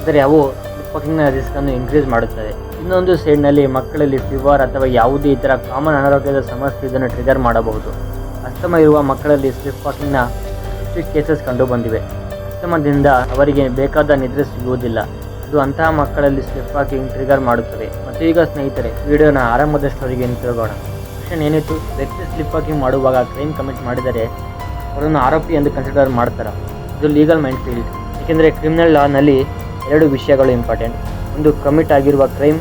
ಆದರೆ ಅವು ಸ್ಲಿಪ್ ವಾಕಿಂಗ್ನ ರಿಸ್ಕನ್ನು ಇನ್ಕ್ರೀಸ್ ಮಾಡುತ್ತದೆ ಇನ್ನೊಂದು ಸೈಡ್ನಲ್ಲಿ ಮಕ್ಕಳಲ್ಲಿ ಫೀವರ್ ಅಥವಾ ಯಾವುದೇ ಇತರ ಕಾಮನ್ ಅನಾರೋಗ್ಯದ ಸಮಸ್ಯೆ ಇದನ್ನು ಟ್ರಿಗರ್ ಮಾಡಬಹುದು. ಅಸ್ತಮ ಇರುವ ಮಕ್ಕಳಲ್ಲಿ ಸ್ಲಿಪ್ ವಾಕಿಂಗ್ನ ಸ್ಟ್ರಿಕ್ ಕೇಸಸ್ ಕಂಡುಬಂದಿವೆ ಅಸ್ತಮದಿಂದ ಅವರಿಗೆ ಬೇಕಾದ ನಿದ್ರೆ ಸಿಗುವುದಿಲ್ಲ. ಅದು ಅಂತಹ ಮಕ್ಕಳಲ್ಲಿ ಸ್ಲಿಪ್ ವಾಕಿಂಗ್ ಟ್ರಿಗರ್ ಮಾಡುತ್ತದೆ. ಮತ್ತು ಈಗ ಸ್ನೇಹಿತರೆ, ವಿಡಿಯೋನ ಆರಂಭದ ಸ್ಟೋರಿಗೆ ತಿರುಗೋಣ ಕ್ವಶನ್ ಏನಿತ್ತು? ವ್ಯಕ್ತಿ ಸ್ಲಿಪ್ ವಾಕಿಂಗ್ ಮಾಡುವಾಗ ಕ್ರೈಮ್ ಕಮಿಟ್ ಮಾಡಿದರೆ ಅವರನ್ನು ಆರೋಪಿ ಎಂದು ಕನ್ಸಿಡರ್ ಮಾಡ್ತಾರೆ? ಇದು ಲೀಗಲ್ ಮೈಂಡ್ ಫೀಲ್ಡ್ ಏಕೆಂದರೆ ಕ್ರಿಮಿನಲ್ ಲಾನಲ್ಲಿ ಎರಡು ವಿಷಯಗಳು ಇಂಪಾರ್ಟೆಂಟ್ ಒಂದು ಕಮಿಟ್ ಆಗಿರುವ ಕ್ರೈಮ್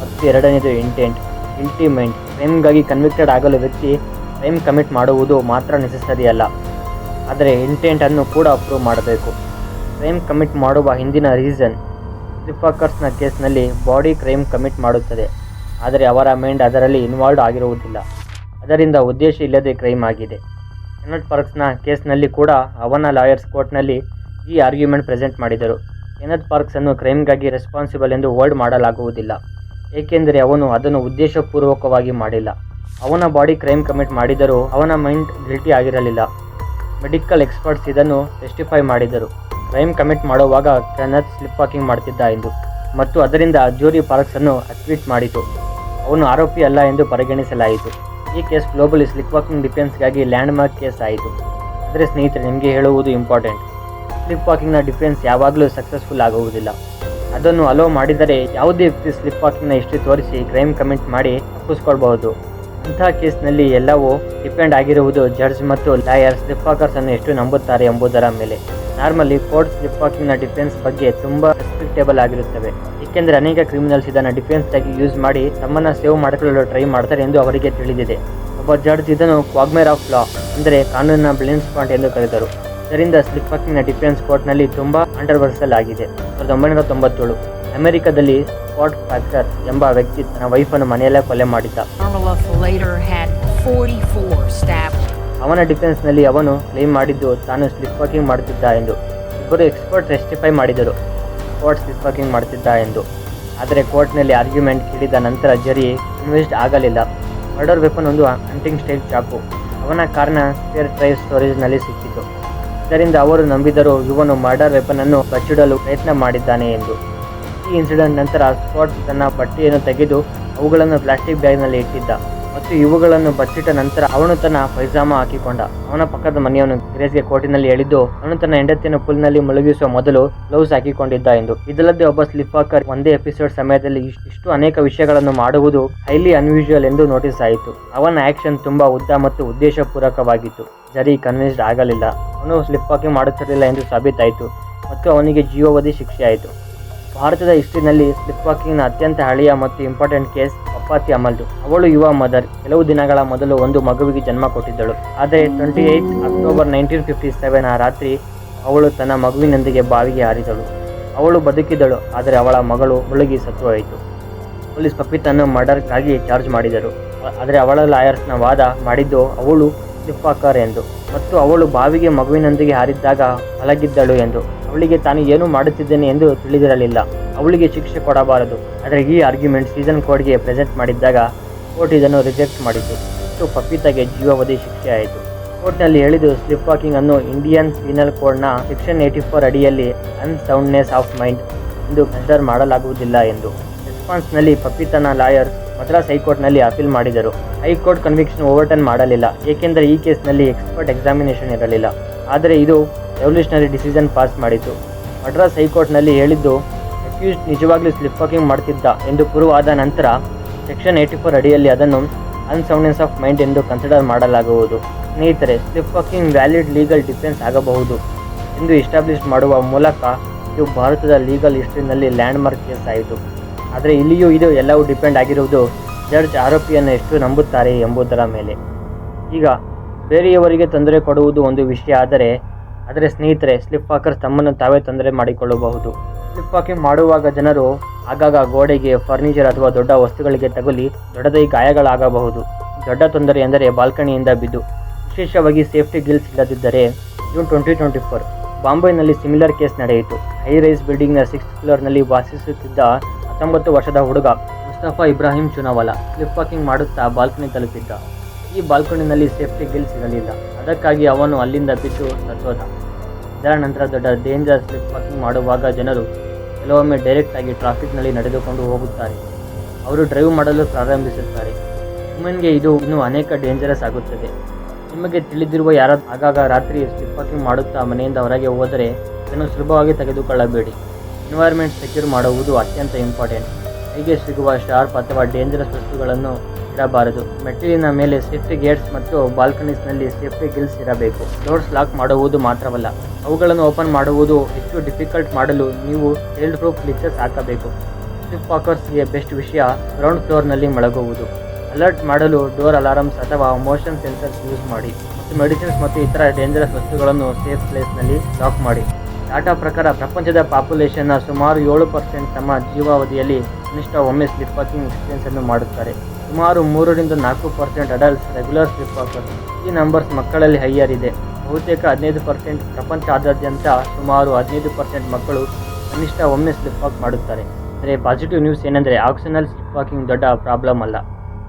ಮತ್ತು ಎರಡನೇದು ಇಂಟೆಂಟ್ ಇಂಟಿಮೆಂಟ್ ಕ್ರೈಮ್ಗಾಗಿ ಕನ್ವಿಕ್ಟೆಡ್ ಆಗಲು ವ್ಯಕ್ತಿ ಕ್ರೈಮ್ ಕಮಿಟ್ ಮಾಡುವುದು ಮಾತ್ರ ನೆಸೆಸರಿ ಅಲ್ಲ. ಆದರೆ ಇಂಟೆಂಟನ್ನು ಕೂಡ ಅಪ್ರೂವ್ ಮಾಡಬೇಕು. ಕ್ರೈಮ್ ಕಮಿಟ್ ಮಾಡುವ ಹಿಂದಿನ ರೀಸನ್ ಸಿಫಾಕರ್ಸ್ನ ಕೇಸ್ನಲ್ಲಿ ಬಾಡಿ ಕ್ರೈಮ್ ಕಮಿಟ್ ಮಾಡುತ್ತದೆ. ಆದರೆ ಅವರ ಮೈಂಡ್ ಅದರಲ್ಲಿ ಇನ್ವಾಲ್ವ್ ಆಗಿರುವುದಿಲ್ಲ. ಅದರಿಂದ ಉದ್ದೇಶ ಇಲ್ಲದೆ ಕ್ರೈಮ್ ಆಗಿದೆ. ಕೆನಟ್ ಪಾರ್ಕ್ಸ್ನ ಕೇಸ್ನಲ್ಲಿ ಕೂಡ ಅವನ ಲಾಯರ್ಸ್ ಕೋರ್ಟ್ನಲ್ಲಿ ಈ ಆರ್ಗ್ಯುಮೆಂಟ್ ಪ್ರೆಸೆಂಟ್ ಮಾಡಿದರು. ಕೆನತ್ ಪಾರ್ಕ್ಸನ್ನು ಕ್ರೈಮ್ಗಾಗಿ ರೆಸ್ಪಾನ್ಸಿಬಲ್ ಎಂದು ವರ್ಡ್ ಮಾಡಲಾಗುವುದಿಲ್ಲ. ಏಕೆಂದರೆ ಅವನು ಅದನ್ನು ಉದ್ದೇಶಪೂರ್ವಕವಾಗಿ ಮಾಡಿಲ್ಲ. ಅವನ ಬಾಡಿ ಕ್ರೈಮ್ ಕಮಿಟ್ ಮಾಡಿದರೂ ಅವನ ಮೈಂಡ್ ಗಿಲ್ಟಿ ಆಗಿರಲಿಲ್ಲ. ಮೆಡಿಕಲ್ ಎಕ್ಸ್ಪರ್ಟ್ಸ್ ಇದನ್ನು ಟೆಸ್ಟಿಫೈ ಮಾಡಿದರು. ಕ್ರೈಮ್ ಕಮಿಟ್ ಮಾಡುವಾಗ ಕೆನತ್ ಸ್ಲಿಪ್ ವಾಕಿಂಗ್ ಮಾಡ್ತಿದ್ದ ಎಂದು. ಮತ್ತು ಅದರಿಂದ ಜೂರಿ ಪಾರ್ಕ್ಸನ್ನು ಅಕ್ವಿಟ್ ಮಾಡಿತು. ಅವನು ಆರೋಪಿ ಅಲ್ಲ ಎಂದು ಪರಿಗಣಿಸಲಾಯಿತು. ಈ ಕೇಸ್ ಗ್ಲೋಬಲ್ ಸ್ಲಿಪ್ ವಾಕಿಂಗ್ ಡಿಫೆನ್ಸ್ಗಾಗಿ ಲ್ಯಾಂಡ್ಮಾರ್ಕ್ ಕೇಸ್ ಆಯಿತು. ಆದರೆ ಸ್ನೇಹಿತರೆ, ನಿಮಗೆ ಹೇಳುವುದು ಇಂಪಾರ್ಟೆಂಟ್ ಸ್ಲಿಪ್ ವಾಕಿಂಗ್ನ ಡಿಫೆನ್ಸ್ ಯಾವಾಗಲೂ ಸಕ್ಸಸ್ಫುಲ್ ಆಗುವುದಿಲ್ಲ ಅದನ್ನು ಅಲೋ ಮಾಡಿದರೆ ಯಾವುದೇ ವ್ಯಕ್ತಿ ಸ್ಲಿಪ್ ವಾಕಿಂಗ್ನ ಹಿಸ್ಟ್ರಿ ತೋರಿಸಿ ಕ್ರೈಮ್ ಕಮೆಂಟ್ ಮಾಡಿ ತಪ್ಪಿಸ್ಕೊಳ್ಬಹುದು. ಇಂಥ ಕೇಸ್ನಲ್ಲಿ ಎಲ್ಲವೂ ಡಿಪೆಂಡ್ ಆಗಿರುವುದು ಜಡ್ಜ್ ಮತ್ತು ಲಾಯರ್ ಸ್ಲಿಪ್ ವಾಕರ್ಸ್ ಅನ್ನು ಎಷ್ಟು ನಂಬುತ್ತಾರೆ ಎಂಬುದರ ಮೇಲೆ. ನಾರ್ಮಲಿ ಕೋರ್ಟ್ ಸ್ಲಿಪ್ ವಾಕಿಂಗ್ನ ಡಿಫೆನ್ಸ್ ಬಗ್ಗೆ ತುಂಬ ರೆಸ್ಪೆಕ್ಟೇಬಲ್ ಆಗಿರುತ್ತವೆ. ಏಕೆಂದರೆ ಅನೇಕ ಕ್ರಿಮಿನಲ್ಸ್ ಇದನ್ನು ಡಿಫೆನ್ಸ್ ಆಗಿ ಯೂಸ್ ಮಾಡಿ ತಮ್ಮನ್ನು ಸೇವ್ ಮಾಡಿಕೊಳ್ಳಲು ಟ್ರೈ ಮಾಡ್ತಾರೆ ಎಂದು ಅವರಿಗೆ ತಿಳಿದಿದೆ. ಒಬ್ಬ ಜಡ್ಜ್ ಇದನ್ನು ಕ್ವಾಗ್ಮೇರ್ ಆಫ್ ಲಾ ಅಂದರೆ ಕಾನೂನಿನ ಬ್ಲೆನ್ಸ್ ಪಾಯಿಂಟ್ ಎಂದು ಕರೆದರು. ಇದರಿಂದ ಸ್ಲಿಪ್ ವಾಕಿಂಗ್ನ ಡಿಫೆನ್ಸ್ ಕೋರ್ಟ್ನಲ್ಲಿ ತುಂಬ ಅಂಡರ್ವರ್ಸಲ್ ಆಗಿದೆ. ಸಾವಿರದ ಒಂಬೈನೂರ ತೊಂಬತ್ತೇಳು ಅಮೆರಿಕದಲ್ಲಿ ಸ್ಪಾಟ್ ಫ್ಯಾಕ್ಟರ್ ಎಂಬ ವ್ಯಕ್ತಿ ತನ್ನ ವೈಫನ್ನು ಮನೆಯಲ್ಲೇ ಕೊಲೆ ಮಾಡಿದ್ದ. Armaloff later had 44 stabbed. ಅವನ ಡಿಫೆನ್ಸ್ನಲ್ಲಿ ಅವನು ಕ್ಲೇಮ್ ಮಾಡಿದ್ದು ತಾನು ಸ್ಲಿಪ್ ವಾಕಿಂಗ್ ಮಾಡುತ್ತಿದ್ದ ಎಂದು. ಇಬ್ಬರು ಎಕ್ಸ್ಪರ್ಟ್ ರೆಸ್ಟಿಫೈ ಮಾಡಿದರು. ಕೋರ್ಟ್ ಸ್ಲಿಪ್ ವಾಕಿಂಗ್ ಮಾಡುತ್ತಿದ್ದ ಎಂದು. ಆದರೆ ಕೋರ್ಟ್ನಲ್ಲಿ ಆರ್ಗ್ಯುಮೆಂಟ್ ಕೇಳಿದ ನಂತರ ಜರಿ ಇನ್ವೆಸ್ಟ್ ಆಗಲಿಲ್ಲ. ಮರ್ಡರ್ ವೆಪನ್ ಒಂದು ಹಂಟಿಂಗ್ ಸ್ಟೈಲ್ ಚಾಕು. ಅವನ ಕಾರಣ ಫೇರ್ ಡ್ರೈವ್ ಸ್ಟೋರೇಜ್ನಲ್ಲಿ ಸಿಕ್ಕಿತು. ಇದರಿಂದ ಅವರು ನಂಬಿದರು ಇವನು ಮರ್ಡರ್ ವೆಪನ್ ಅನ್ನು ಬಚ್ಚಿಡಲು ಪ್ರಯತ್ನ ಮಾಡಿದ್ದಾನೆ ಎಂದು. ಈ ಇನ್ಸಿಡೆಂಟ್ ನಂತರ ಸ್ಕಾಟ್ ತನ್ನ ಬಟ್ಟೆಯನ್ನು ತೆಗೆದು ಅವುಗಳನ್ನು ಪ್ಲಾಸ್ಟಿಕ್ ಬ್ಯಾಗ್ನಲ್ಲಿ ಇಟ್ಟಿದ್ದ. ಮತ್ತು ಇವುಗಳನ್ನು ಬಚ್ಚಿಟ್ಟ ನಂತರ ಅವನು ತನ್ನ ಪೈಜಾಮ ಹಾಕಿಕೊಂಡ. ಅವನ ಪಕ್ಕದ ಮನೆಯವನು ಗ್ರೇಸ್ಗೆ ಕೋರ್ಟಿನಲ್ಲಿ ಎಳೆದು ಅವನು ತನ್ನ ಹೆಂಡತಿಯನ್ನು ಪುಲ್ನಲ್ಲಿ ಮುಳುಗಿಸುವ ಮೊದಲು ಗ್ಲೌಸ್ ಹಾಕಿಕೊಂಡಿದ್ದ ಎಂದು. ಇದಲ್ಲದೆ ಒಬ್ಬ ಸ್ಲಿಪ್ಪಾಕರ್ ಒಂದೇ ಎಪಿಸೋಡ್ ಸಮಯದಲ್ಲಿ ಇಷ್ಟು ಅನೇಕ ವಿಷಯಗಳನ್ನು ಮಾಡುವುದು ಹೈಲಿ ಅನ್ಯೂಶುವಲ್ ಎಂದು ನೋಟಿಸ್ ಆಯಿತು. ಅವನ ಆಕ್ಷನ್ ತುಂಬಾ ಉದ್ದ ಮತ್ತು ಉದ್ದೇಶಪೂರ್ವಕವಾಗಿತ್ತು. ಜರಿ ಕನ್ವಿನ್ಸ್ಡ್ ಆಗಲಿಲ್ಲ. ಅವನು ಸ್ಲಿಪ್ ಹಾಕಿ ಮಾಡುತ್ತಿರಲಿಲ್ಲ ಎಂದು ಸಾಬೀತಾಯಿತು ಮತ್ತು ಅವನಿಗೆ ಜೀವಾವಧಿ ಶಿಕ್ಷೆ ಆಯಿತು ಭಾರತದ ಹಿಸ್ಟ್ರಿನಲ್ಲಿ ಸ್ಲಿಪ್ ವಾಕಿಂಗ್ನ ಅತ್ಯಂತ ಹಳೆಯ ಮತ್ತು ಇಂಪಾರ್ಟೆಂಟ್ ಕೇಸ್ ಪಪ್ಪಾತಿ ಅಮಲ್ದು. ಅವಳು ಯುವ ಮದರ್. ಕೆಲವು ದಿನಗಳ ಮೊದಲು ಒಂದು ಮಗುವಿಗೆ ಜನ್ಮ ಕೊಟ್ಟಿದ್ದಳು. ಆದರೆ twenty eight October nineteen fifty seven ಆ ರಾತ್ರಿ ಅವಳು ತನ್ನ ಮಗುವಿನೊಂದಿಗೆ ಬಾವಿಗೆ ಹಾರಿದಳು. ಅವಳು ಬದುಕಿದಳು, ಆದರೆ ಅವಳ ಮಗಳು ಮುಳುಗಿ ಸತ್ತು ಹೋಯಿತು ಪೊಲೀಸ್ ಪಪ್ಪಿತನ್ನು ಮರ್ಡರ್ಗಾಗಿ ಚಾರ್ಜ್ ಮಾಡಿದರು. ಆದರೆ ಅವಳ ಲಾಯರ್ಸ್ನ ವಾದ ಮಾಡಿದ್ದು ಅವಳು ಸ್ಲಿಪ್ ವಾಕರ್ ಎಂದು. ಮತ್ತು ಅವಳು ಬಾವಿಗೆ ಮಗುವಿನೊಂದಿಗೆ ಹಾರಿದ್ದಾಗ ಮಲಗಿದ್ದಳು ಎಂದು. ಅವಳಿಗೆ ತಾನು ಏನು ಮಾಡುತ್ತಿದ್ದೇನೆ ಎಂದು ತಿಳಿದಿರಲಿಲ್ಲ. ಅವಳಿಗೆ ಶಿಕ್ಷೆ ಕೊಡಬಾರದು. ಆದರೆ ಈ ಆರ್ಗ್ಯುಮೆಂಟ್ ಸೀಸನ್ ಕೋಡ್ಗೆ ಪ್ರೆಸೆಂಟ್ ಮಾಡಿದ್ದಾಗ ಕೋರ್ಟ್ ಇದನ್ನು ರಿಜೆಕ್ಟ್ ಮಾಡಿತು. ಮತ್ತು ಪಪ್ಪಿತಾಗೆ ಜೀವಾವಧಿ ಶಿಕ್ಷೆ ಆಯಿತು. ಕೋರ್ಟ್ನಲ್ಲಿ ಹೇಳಿದ್ದು ಸ್ಲಿಪ್ ವಾಕಿಂಗ್ ಅನ್ನು ಇಂಡಿಯನ್ ಪೀನಲ್ ಕೋಡ್ನ ಸೆಕ್ಷನ್ ಏಯ್ಟಿ ಫೋರ್ ಅಡಿಯಲ್ಲಿ ಅನ್ಸೌಂಡ್ನೆಸ್ ಆಫ್ ಮೈಂಡ್ ಎಂದು ಕನ್ಸಿಡರ್ ಮಾಡಲಾಗುವುದಿಲ್ಲ ಎಂದು ರೆಸ್ಪಾನ್ಸ್ನಲ್ಲಿ ಪಪ್ಪಿತನ ಲಾಯರ್ ಮದ್ರಾಸ್ ಹೈಕೋರ್ಟ್ನಲ್ಲಿ ಅಪೀಲ್ ಮಾಡಿದರು. ಹೈಕೋರ್ಟ್ ಕನ್ವಿಕ್ಷನ್ ಓವರ್ಟರ್ನ್ ಮಾಡಲಿಲ್ಲ. ಏಕೆಂದರೆ ಈ ಕೇಸ್ನಲ್ಲಿ ಎಕ್ಸ್ಪರ್ಟ್ ಎಕ್ಸಾಮಿನೇಷನ್ ಇರಲಿಲ್ಲ. ಆದರೆ ಇದು ರೆವಲ್ಯೂಷನರಿ ಡಿಸಿಷನ್ ಪಾಸ್ ಮಾಡಿತು. ಮಡ್ರಾಸ್ ಹೈಕೋರ್ಟ್ನಲ್ಲಿ ಹೇಳಿದ್ದು ಅಕ್ಯೂಸ್ಡ್ ನಿಜವಾಗ್ಲೂ ಸ್ಲಿಪ್ ವಾಕಿಂಗ್ ಮಾಡ್ತಿದ್ದ ಎಂದು ಪ್ರೂವ್ ಆದ ನಂತರ ಸೆಕ್ಷನ್ ಏಯ್ಟಿ ಫೋರ್ ಅಡಿಯಲ್ಲಿ ಅದನ್ನು ಅನ್ಸೌಂಡೆನ್ಸ್ ಆಫ್ ಮೈಂಡ್ ಎಂದು ಕನ್ಸಿಡರ್ ಮಾಡಲಾಗುವುದು. ಸ್ನೇಹಿತರೆ sleep walking valid legal defence ಆಗಬಹುದು ಎಂದು ಎಸ್ಟಾಬ್ಲಿಷ್ ಮಾಡುವ ಮೂಲಕ ಇದು ಭಾರತದ ಲೀಗಲ್ ಹಿಸ್ಟ್ರಿನಲ್ಲಿ ಲ್ಯಾಂಡ್ಮಾರ್ಕ್ ಕೇಸ್ ಆಯಿತು. ಆದರೆ ಇಲ್ಲಿಯೂ ಇದು ಎಲ್ಲವೂ ಡಿಪೆಂಡ್ ಆಗಿರುವುದು ಜಡ್ಜ್ ಆರೋಪಿಯನ್ನು ಎಷ್ಟು ನಂಬುತ್ತಾರೆ ಎಂಬುದರ ಮೇಲೆ. ಈಗ ಬೇರೆಯವರಿಗೆ ತೊಂದರೆ ಕೊಡುವುದು ಒಂದು ವಿಷಯ, ಆದರೆ ಆದರೆ ಸ್ನೇಹಿತರೆ, ಸ್ಲಿಪ್ ಹಾಕರ್ಸ್ ತಮ್ಮನ್ನು ತಾವೇ ತೊಂದರೆ ಮಾಡಿಕೊಳ್ಳಬಹುದು. ಸ್ಲಿಪ್ ಹಾಕಿಂಗ್ ಮಾಡುವಾಗ ಜನರು ಆಗಾಗ ಗೋಡೆಗೆ, ಫರ್ನಿಚರ್ ಅಥವಾ ದೊಡ್ಡ ವಸ್ತುಗಳಿಗೆ ತಗುಲಿ ದೊಡ್ಡದಾಗಿ ಗಾಯಗಳಾಗಬಹುದು. ದೊಡ್ಡ ತೊಂದರೆ ಎಂದರೆ ಬಾಲ್ಕನಿಯಿಂದ ಬಿದ್ದು, ವಿಶೇಷವಾಗಿ ಸೇಫ್ಟಿ ಗಿಲ್ಸ್ ಇಲ್ಲದಿದ್ದರೆ ಜೂನ್ ಟ್ವೆಂಟಿ ಟ್ವೆಂಟಿ ಫೋರ್, ಬಾಂಬೆನಲ್ಲಿ ಸಿಮಿಲರ್ ಕೇಸ್ ನಡೆಯಿತು. ಹೈ ರೈಸ್ ಬಿಲ್ಡಿಂಗ್ನ ಸಿಕ್ಸ್ತ್ ಫ್ಲೋರ್ನಲ್ಲಿ ವಾಸಿಸುತ್ತಿದ್ದ ಹತ್ತೊಂಬತ್ತು ವರ್ಷದ ಹುಡುಗ ಮುಸ್ತಫಾ ಇಬ್ರಾಹಿಂ ಚುನಾವಲಾ. ಸ್ಲಿಪ್ ವಾಕಿಂಗ್ ಮಾಡುತ್ತಾ ಬಾಲ್ಕನಿ ತಲುಪಿದ್ದ. ಈ ಬಾಲ್ಕನಿನಲ್ಲಿ ಸೇಫ್ಟಿ ಗಿಲ್ ಸಿಗಲಿಲ್ಲ ಅದಕ್ಕಾಗಿ ಅವನು ಅಲ್ಲಿಂದ ಬಿದ್ದು ಸತ್ತೋದ. ಇದರ ನಂತರ ದೊಡ್ಡ ಡೇಂಜರ್ ಸ್ಲಿಪ್ ಪಾರ್ಕಿಂಗ್ ಮಾಡುವಾಗ ಜನರು ಕೆಲವೊಮ್ಮೆ ಡೈರೆಕ್ಟ್ ಆಗಿ ಟ್ರಾಫಿಕ್ನಲ್ಲಿ ನಡೆದುಕೊಂಡು ಹೋಗುತ್ತಾರೆ. ಅವರು ಡ್ರೈವ್ ಮಾಡಲು ಪ್ರಾರಂಭಿಸುತ್ತಾರೆ. ಹ್ಯೂಮನ್ಗೆ ಇದು ಇನ್ನೂ ಅನೇಕ ಡೇಂಜರಸ್ ಆಗುತ್ತದೆ. ನಿಮಗೆ ತಿಳಿದಿರುವ ಯಾರ ಆಗಾಗ ರಾತ್ರಿ ಸ್ಲಿಪ್ ವಾಕಿಂಗ್ ಮಾಡುತ್ತಾ ಮನೆಯಿಂದ ಹೊರಗೆ ಹೋದರೆ ಇದನ್ನು ಸುಲಭವಾಗಿ ತೆಗೆದುಕೊಳ್ಳಬೇಡಿ. ಎನ್ವೈರ್ಮೆಂಟ್ ಸೆಕ್ಯೂರ್ ಮಾಡುವುದು ಅತ್ಯಂತ ಇಂಪಾರ್ಟೆಂಟ್. ಕೈಗೆ ಸಿಗುವ ಶಾರ್ಪ್ ಅಥವಾ ಡೇಂಜರಸ್ ವಸ್ತುಗಳನ್ನು ಇಡಬಾರದು ಮೆಟ್ಟಿಲಿನ ಮೇಲೆ ಸೇಫ್ಟಿ ಗೇಟ್ಸ್ ಮತ್ತು ಬಾಲ್ಕನೀಸ್ನಲ್ಲಿ ಸೇಫ್ಟಿ ಗಿಲ್ಸ್ ಇರಬೇಕು. ಡೋರ್ಸ್ ಲಾಕ್ ಮಾಡುವುದು ಮಾತ್ರವಲ್ಲ, ಅವುಗಳನ್ನು ಓಪನ್ ಮಾಡುವುದು ಹೆಚ್ಚು ಡಿಫಿಕಲ್ಟ್ ಮಾಡಲು ನೀವು ಚೈಲ್ಡ್ ಪ್ರೂಫ್ ಲಿಚಸ್ ಹಾಕಬೇಕು. ಸ್ಲಿಪ್ ವಾಕರ್ಸ್ಗೆ ಬೆಸ್ಟ್ ವಿಷಯ, ಗ್ರೌಂಡ್ ಫ್ಲೋರ್ನಲ್ಲಿ ಮಲಗುವುದು. ಅಲರ್ಟ್ ಮಾಡಲು ಡೋರ್ ಅಲಾರಮ್ಸ್ ಅಥವಾ ಮೋಷನ್ ಸೆನ್ಸರ್ಸ್ ಯೂಸ್ ಮಾಡಿ ಮತ್ತು ಮೆಡಿಸಿನ್ಸ್ ಮತ್ತು ಇತರ ಡೇಂಜರಸ್ ವಸ್ತುಗಳನ್ನು ಸೇಫ್ ಪ್ಲೇಸ್ನಲ್ಲಿ ಲಾಕ್ ಮಾಡಿ. ಡಾಟಾ ಪ್ರಕಾರ ಪ್ರಪಂಚದ ಪಾಪ್ಯುಲೇಷನ್ನ ಸುಮಾರು ಏಳು ಪರ್ಸೆಂಟ್ ತಮ್ಮ ಜೀವಾವಧಿಯಲ್ಲಿ ಕನಿಷ್ಠ ಒಮ್ಮೆ ಸ್ಲಿಪ್ ವಾಕಿಂಗ್ ಎಕ್ಸ್ಪೀರಿಯನ್ಸ್ ಅನ್ನು ಮಾಡುತ್ತಾರೆ. ಸುಮಾರು ಮೂರರಿಂದ ನಾಲ್ಕು percent adults regular sleep walkers ಈ ನಂಬರ್ಸ್ ಮಕ್ಕಳಲ್ಲಿ ಹೈಯರ್ ಇದೆ. ಬಹುತೇಕ ಹದಿನೈದು ಪರ್ಸೆಂಟ್ ಪ್ರಪಂಚದಾದ್ಯಂತ ಸುಮಾರು ಹದಿನೈದು ಪರ್ಸೆಂಟ್ ಮಕ್ಕಳು ಕನಿಷ್ಠ ಒಮ್ಮೆ ಸ್ಲಿಪ್ ವಾಕ್ ಮಾಡುತ್ತಾರೆ. ಆದರೆ ಪಾಸಿಟಿವ್ ನ್ಯೂಸ್ ಏನೆಂದರೆ ಆಕ್ಸಿನಲ್ ಸ್ಲಿಪ್ ವಾಕಿಂಗ್ ದೊಡ್ಡ ಪ್ರಾಬ್ಲಮ್ ಅಲ್ಲ.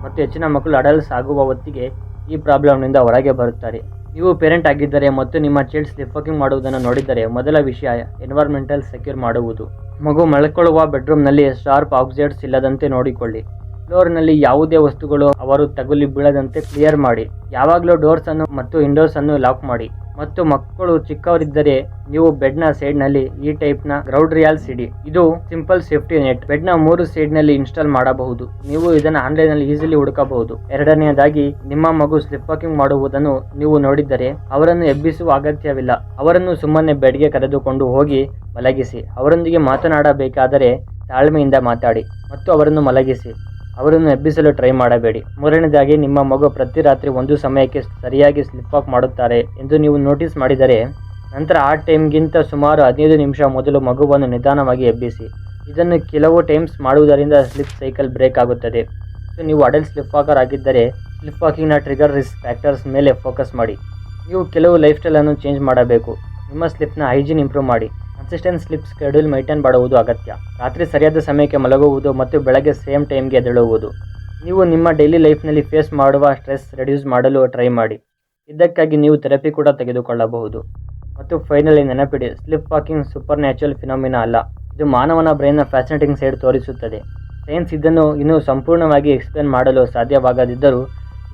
ಮತ್ತು ಹೆಚ್ಚಿನ ಮಕ್ಕಳು ಅಡಲ್ಟ್ಸ್ ಆಗುವ ಹೊತ್ತಿಗೆ ಈ ಪ್ರಾಬ್ಲಮ್ನಿಂದ ಹೊರಗೆ ಬರುತ್ತಾರೆ. ನೀವು ಪೇರೆಂಟ್ ಆಗಿದ್ದರೆ ಮತ್ತು ನಿಮ್ಮ ಚೈಲ್ಡ್ ಸ್ಲಿಪ್ ವಾಕಿಂಗ್ ಮಾಡುವುದನ್ನು ನೋಡಿದರೆ ಮೊದಲ ವಿಷಯ ಎನ್ವೈರ್ಮೆಂಟಲ್ ಸೆಕ್ಯೂರ್ ಮಾಡುವುದು. ಮಗು ಮಲ್ಕೊಳ್ಳುವ ಬೆಡ್ರೂಮ್ನಲ್ಲಿ ಶಾರ್ಪ್ ಆಬ್ಜೆಕ್ಟ್ಸ್ ಇಲ್ಲದಂತೆ ನೋಡಿಕೊಳ್ಳಿ. ಫ್ಲೋರ್ನಲ್ಲಿ ಯಾವುದೇ ವಸ್ತುಗಳು ಅವರು ತಗುಲಿ ಬೀಳದಂತೆ ಕ್ಲಿಯರ್ ಮಾಡಿ. ಯಾವಾಗಲೂ ಡೋರ್ಸ್ ಅನ್ನು ಮತ್ತು ವಿಂಡೋಸ್ ಅನ್ನು ಲಾಕ್ ಮಾಡಿ. ಮತ್ತು ಮಕ್ಕಳು ಚಿಕ್ಕವರಿದ್ದರೆ ನೀವು ಬೆಡ್ನ ಸೈಡ್ನಲ್ಲಿ ಈ ಟೈಪ್ನ ಗ್ರೌಡ್ ರಿಯಾಲ್ಸ್ ಇಡಿ ಇದು ಸಿಂಪಲ್ ಸೇಫ್ಟಿ ನೆಟ್ ಬೆಡ್ನ ಮೂರು ಸೈಡ್ನಲ್ಲಿ ಇನ್ಸ್ಟಾಲ್ ಮಾಡಬಹುದು. ನೀವು ಇದನ್ನು ಆನ್ಲೈನ್ನಲ್ಲಿ ಈಸಿಲಿ ಹುಡುಕಬಹುದು. ಎರಡನೆಯದಾಗಿ, ನಿಮ್ಮ ಮಗು ಸ್ಲಿಪ್ ವಾಕಿಂಗ್ ಮಾಡುವುದನ್ನು ನೀವು ನೋಡಿದ್ದರೆ ಅವರನ್ನು ಎಬ್ಬಿಸುವ ಅಗತ್ಯವಿಲ್ಲ. ಅವರನ್ನು ಸುಮ್ಮನೆ ಬೆಡ್ಗೆ ಕರೆದುಕೊಂಡು ಹೋಗಿ ಮಲಗಿಸಿ. ಅವರೊಂದಿಗೆ ಮಾತನಾಡಬೇಕಾದರೆ ತಾಳ್ಮೆಯಿಂದ ಮಾತಾಡಿ. ಮತ್ತು ಅವರನ್ನು ಮಲಗಿಸಿ. ಅವರನ್ನು ಎಬ್ಬಿಸಲು ಟ್ರೈ ಮಾಡಬೇಡಿ. ಮೂರನೇದಾಗಿ, ನಿಮ್ಮ ಮಗು ಪ್ರತಿ ರಾತ್ರಿ ಒಂದು ಸಮಯಕ್ಕೆ ಸರಿಯಾಗಿ ಸ್ಲಿಪ್ ಆಫ್ ಮಾಡುತ್ತಾರೆ ಎಂದು ನೀವು ನೋಟಿಸ್ ಮಾಡಿದರೆ, ನಂತರ ಆ ಟೈಮ್ಗಿಂತ ಸುಮಾರು ಹದಿನೈದು ನಿಮಿಷ ಮೊದಲು ಮಗುವನ್ನು ನಿಧಾನವಾಗಿ ಎಬ್ಬಿಸಿ. ಇದನ್ನು ಕೆಲವು ಟೈಮ್ಸ್ ಮಾಡುವುದರಿಂದ ಸ್ಲಿಪ್ ಸೈಕಲ್ ಬ್ರೇಕ್ ಆಗುತ್ತದೆ. ನೀವು ಅಡಲ್ಟ್ ಸ್ಲಿಪ್ ವಾಕರ್ ಆಗಿದ್ದರೆ ಸ್ಲಿಪ್ ವಾಕಿಂಗ್ನ ಟ್ರಿಗರ್ ರಿಸ್ಕ್ ಫ್ಯಾಕ್ಟರ್ಸ್ ಮೇಲೆ ಫೋಕಸ್ ಮಾಡಿ. ನೀವು ಕೆಲವು ಲೈಫ್ ಸ್ಟೈಲನ್ನು ಚೇಂಜ್ ಮಾಡಬೇಕು. ನಿಮ್ಮ ಸ್ಲಿಪ್ನ ಹೈಜೀನ್ ಇಂಪ್ರೂವ್ ಮಾಡಿ. ಕನ್ಸಿಸ್ಟೆಂಟ್ ಸ್ಲಿಪ್ ಸ್ಕೆಡ್ಯೂಲ್ ಮೈಂಟೈನ್ ಮಾಡುವುದು ಅಗತ್ಯ. ರಾತ್ರಿ ಸರಿಯಾದ ಸಮಯಕ್ಕೆ ಮಲಗುವುದು ಮತ್ತು ಬೆಳಗ್ಗೆ ಸೇಮ್ ಟೈಮ್ಗೆ ಎದ್ದೇಳುವುದು. ನೀವು ನಿಮ್ಮ ಡೈಲಿ ಲೈಫ್ನಲ್ಲಿ ಫೇಸ್ ಮಾಡುವ ಸ್ಟ್ರೆಸ್ ರೆಡ್ಯೂಸ್ ಮಾಡಲು ಟ್ರೈ ಮಾಡಿ. ಇದಕ್ಕಾಗಿ ನೀವು ಥೆರಪಿ ಕೂಡ ತೆಗೆದುಕೊಳ್ಳಬಹುದು. ಮತ್ತು ಫೈನಲಿ ನೆನಪಿಡಿ slip walking supernatural phenomena ಅಲ್ಲ. ಇದು ಮಾನವನ ಬ್ರೈನ್ನ ಫ್ಯಾಸಿನೇಟಿಂಗ್ ಸೈಡ್ ತೋರಿಸುತ್ತದೆ. ಸೈನ್ಸ್ ಇದನ್ನು ಇನ್ನೂ ಸಂಪೂರ್ಣವಾಗಿ ಎಕ್ಸ್ಪ್ಲೇನ್ ಮಾಡಲು ಸಾಧ್ಯವಾಗದಿದ್ದರೂ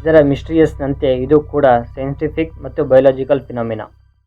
ಇದರ ಮಿಸ್ಟ್ರಿಯಸ್ನಂತೆ ಇದು ಕೂಡ ಸೈಂಟಿಫಿಕ್ ಮತ್ತು ಬಯೋಲಾಜಿಕಲ್ ಫಿನಾಮಿನಾ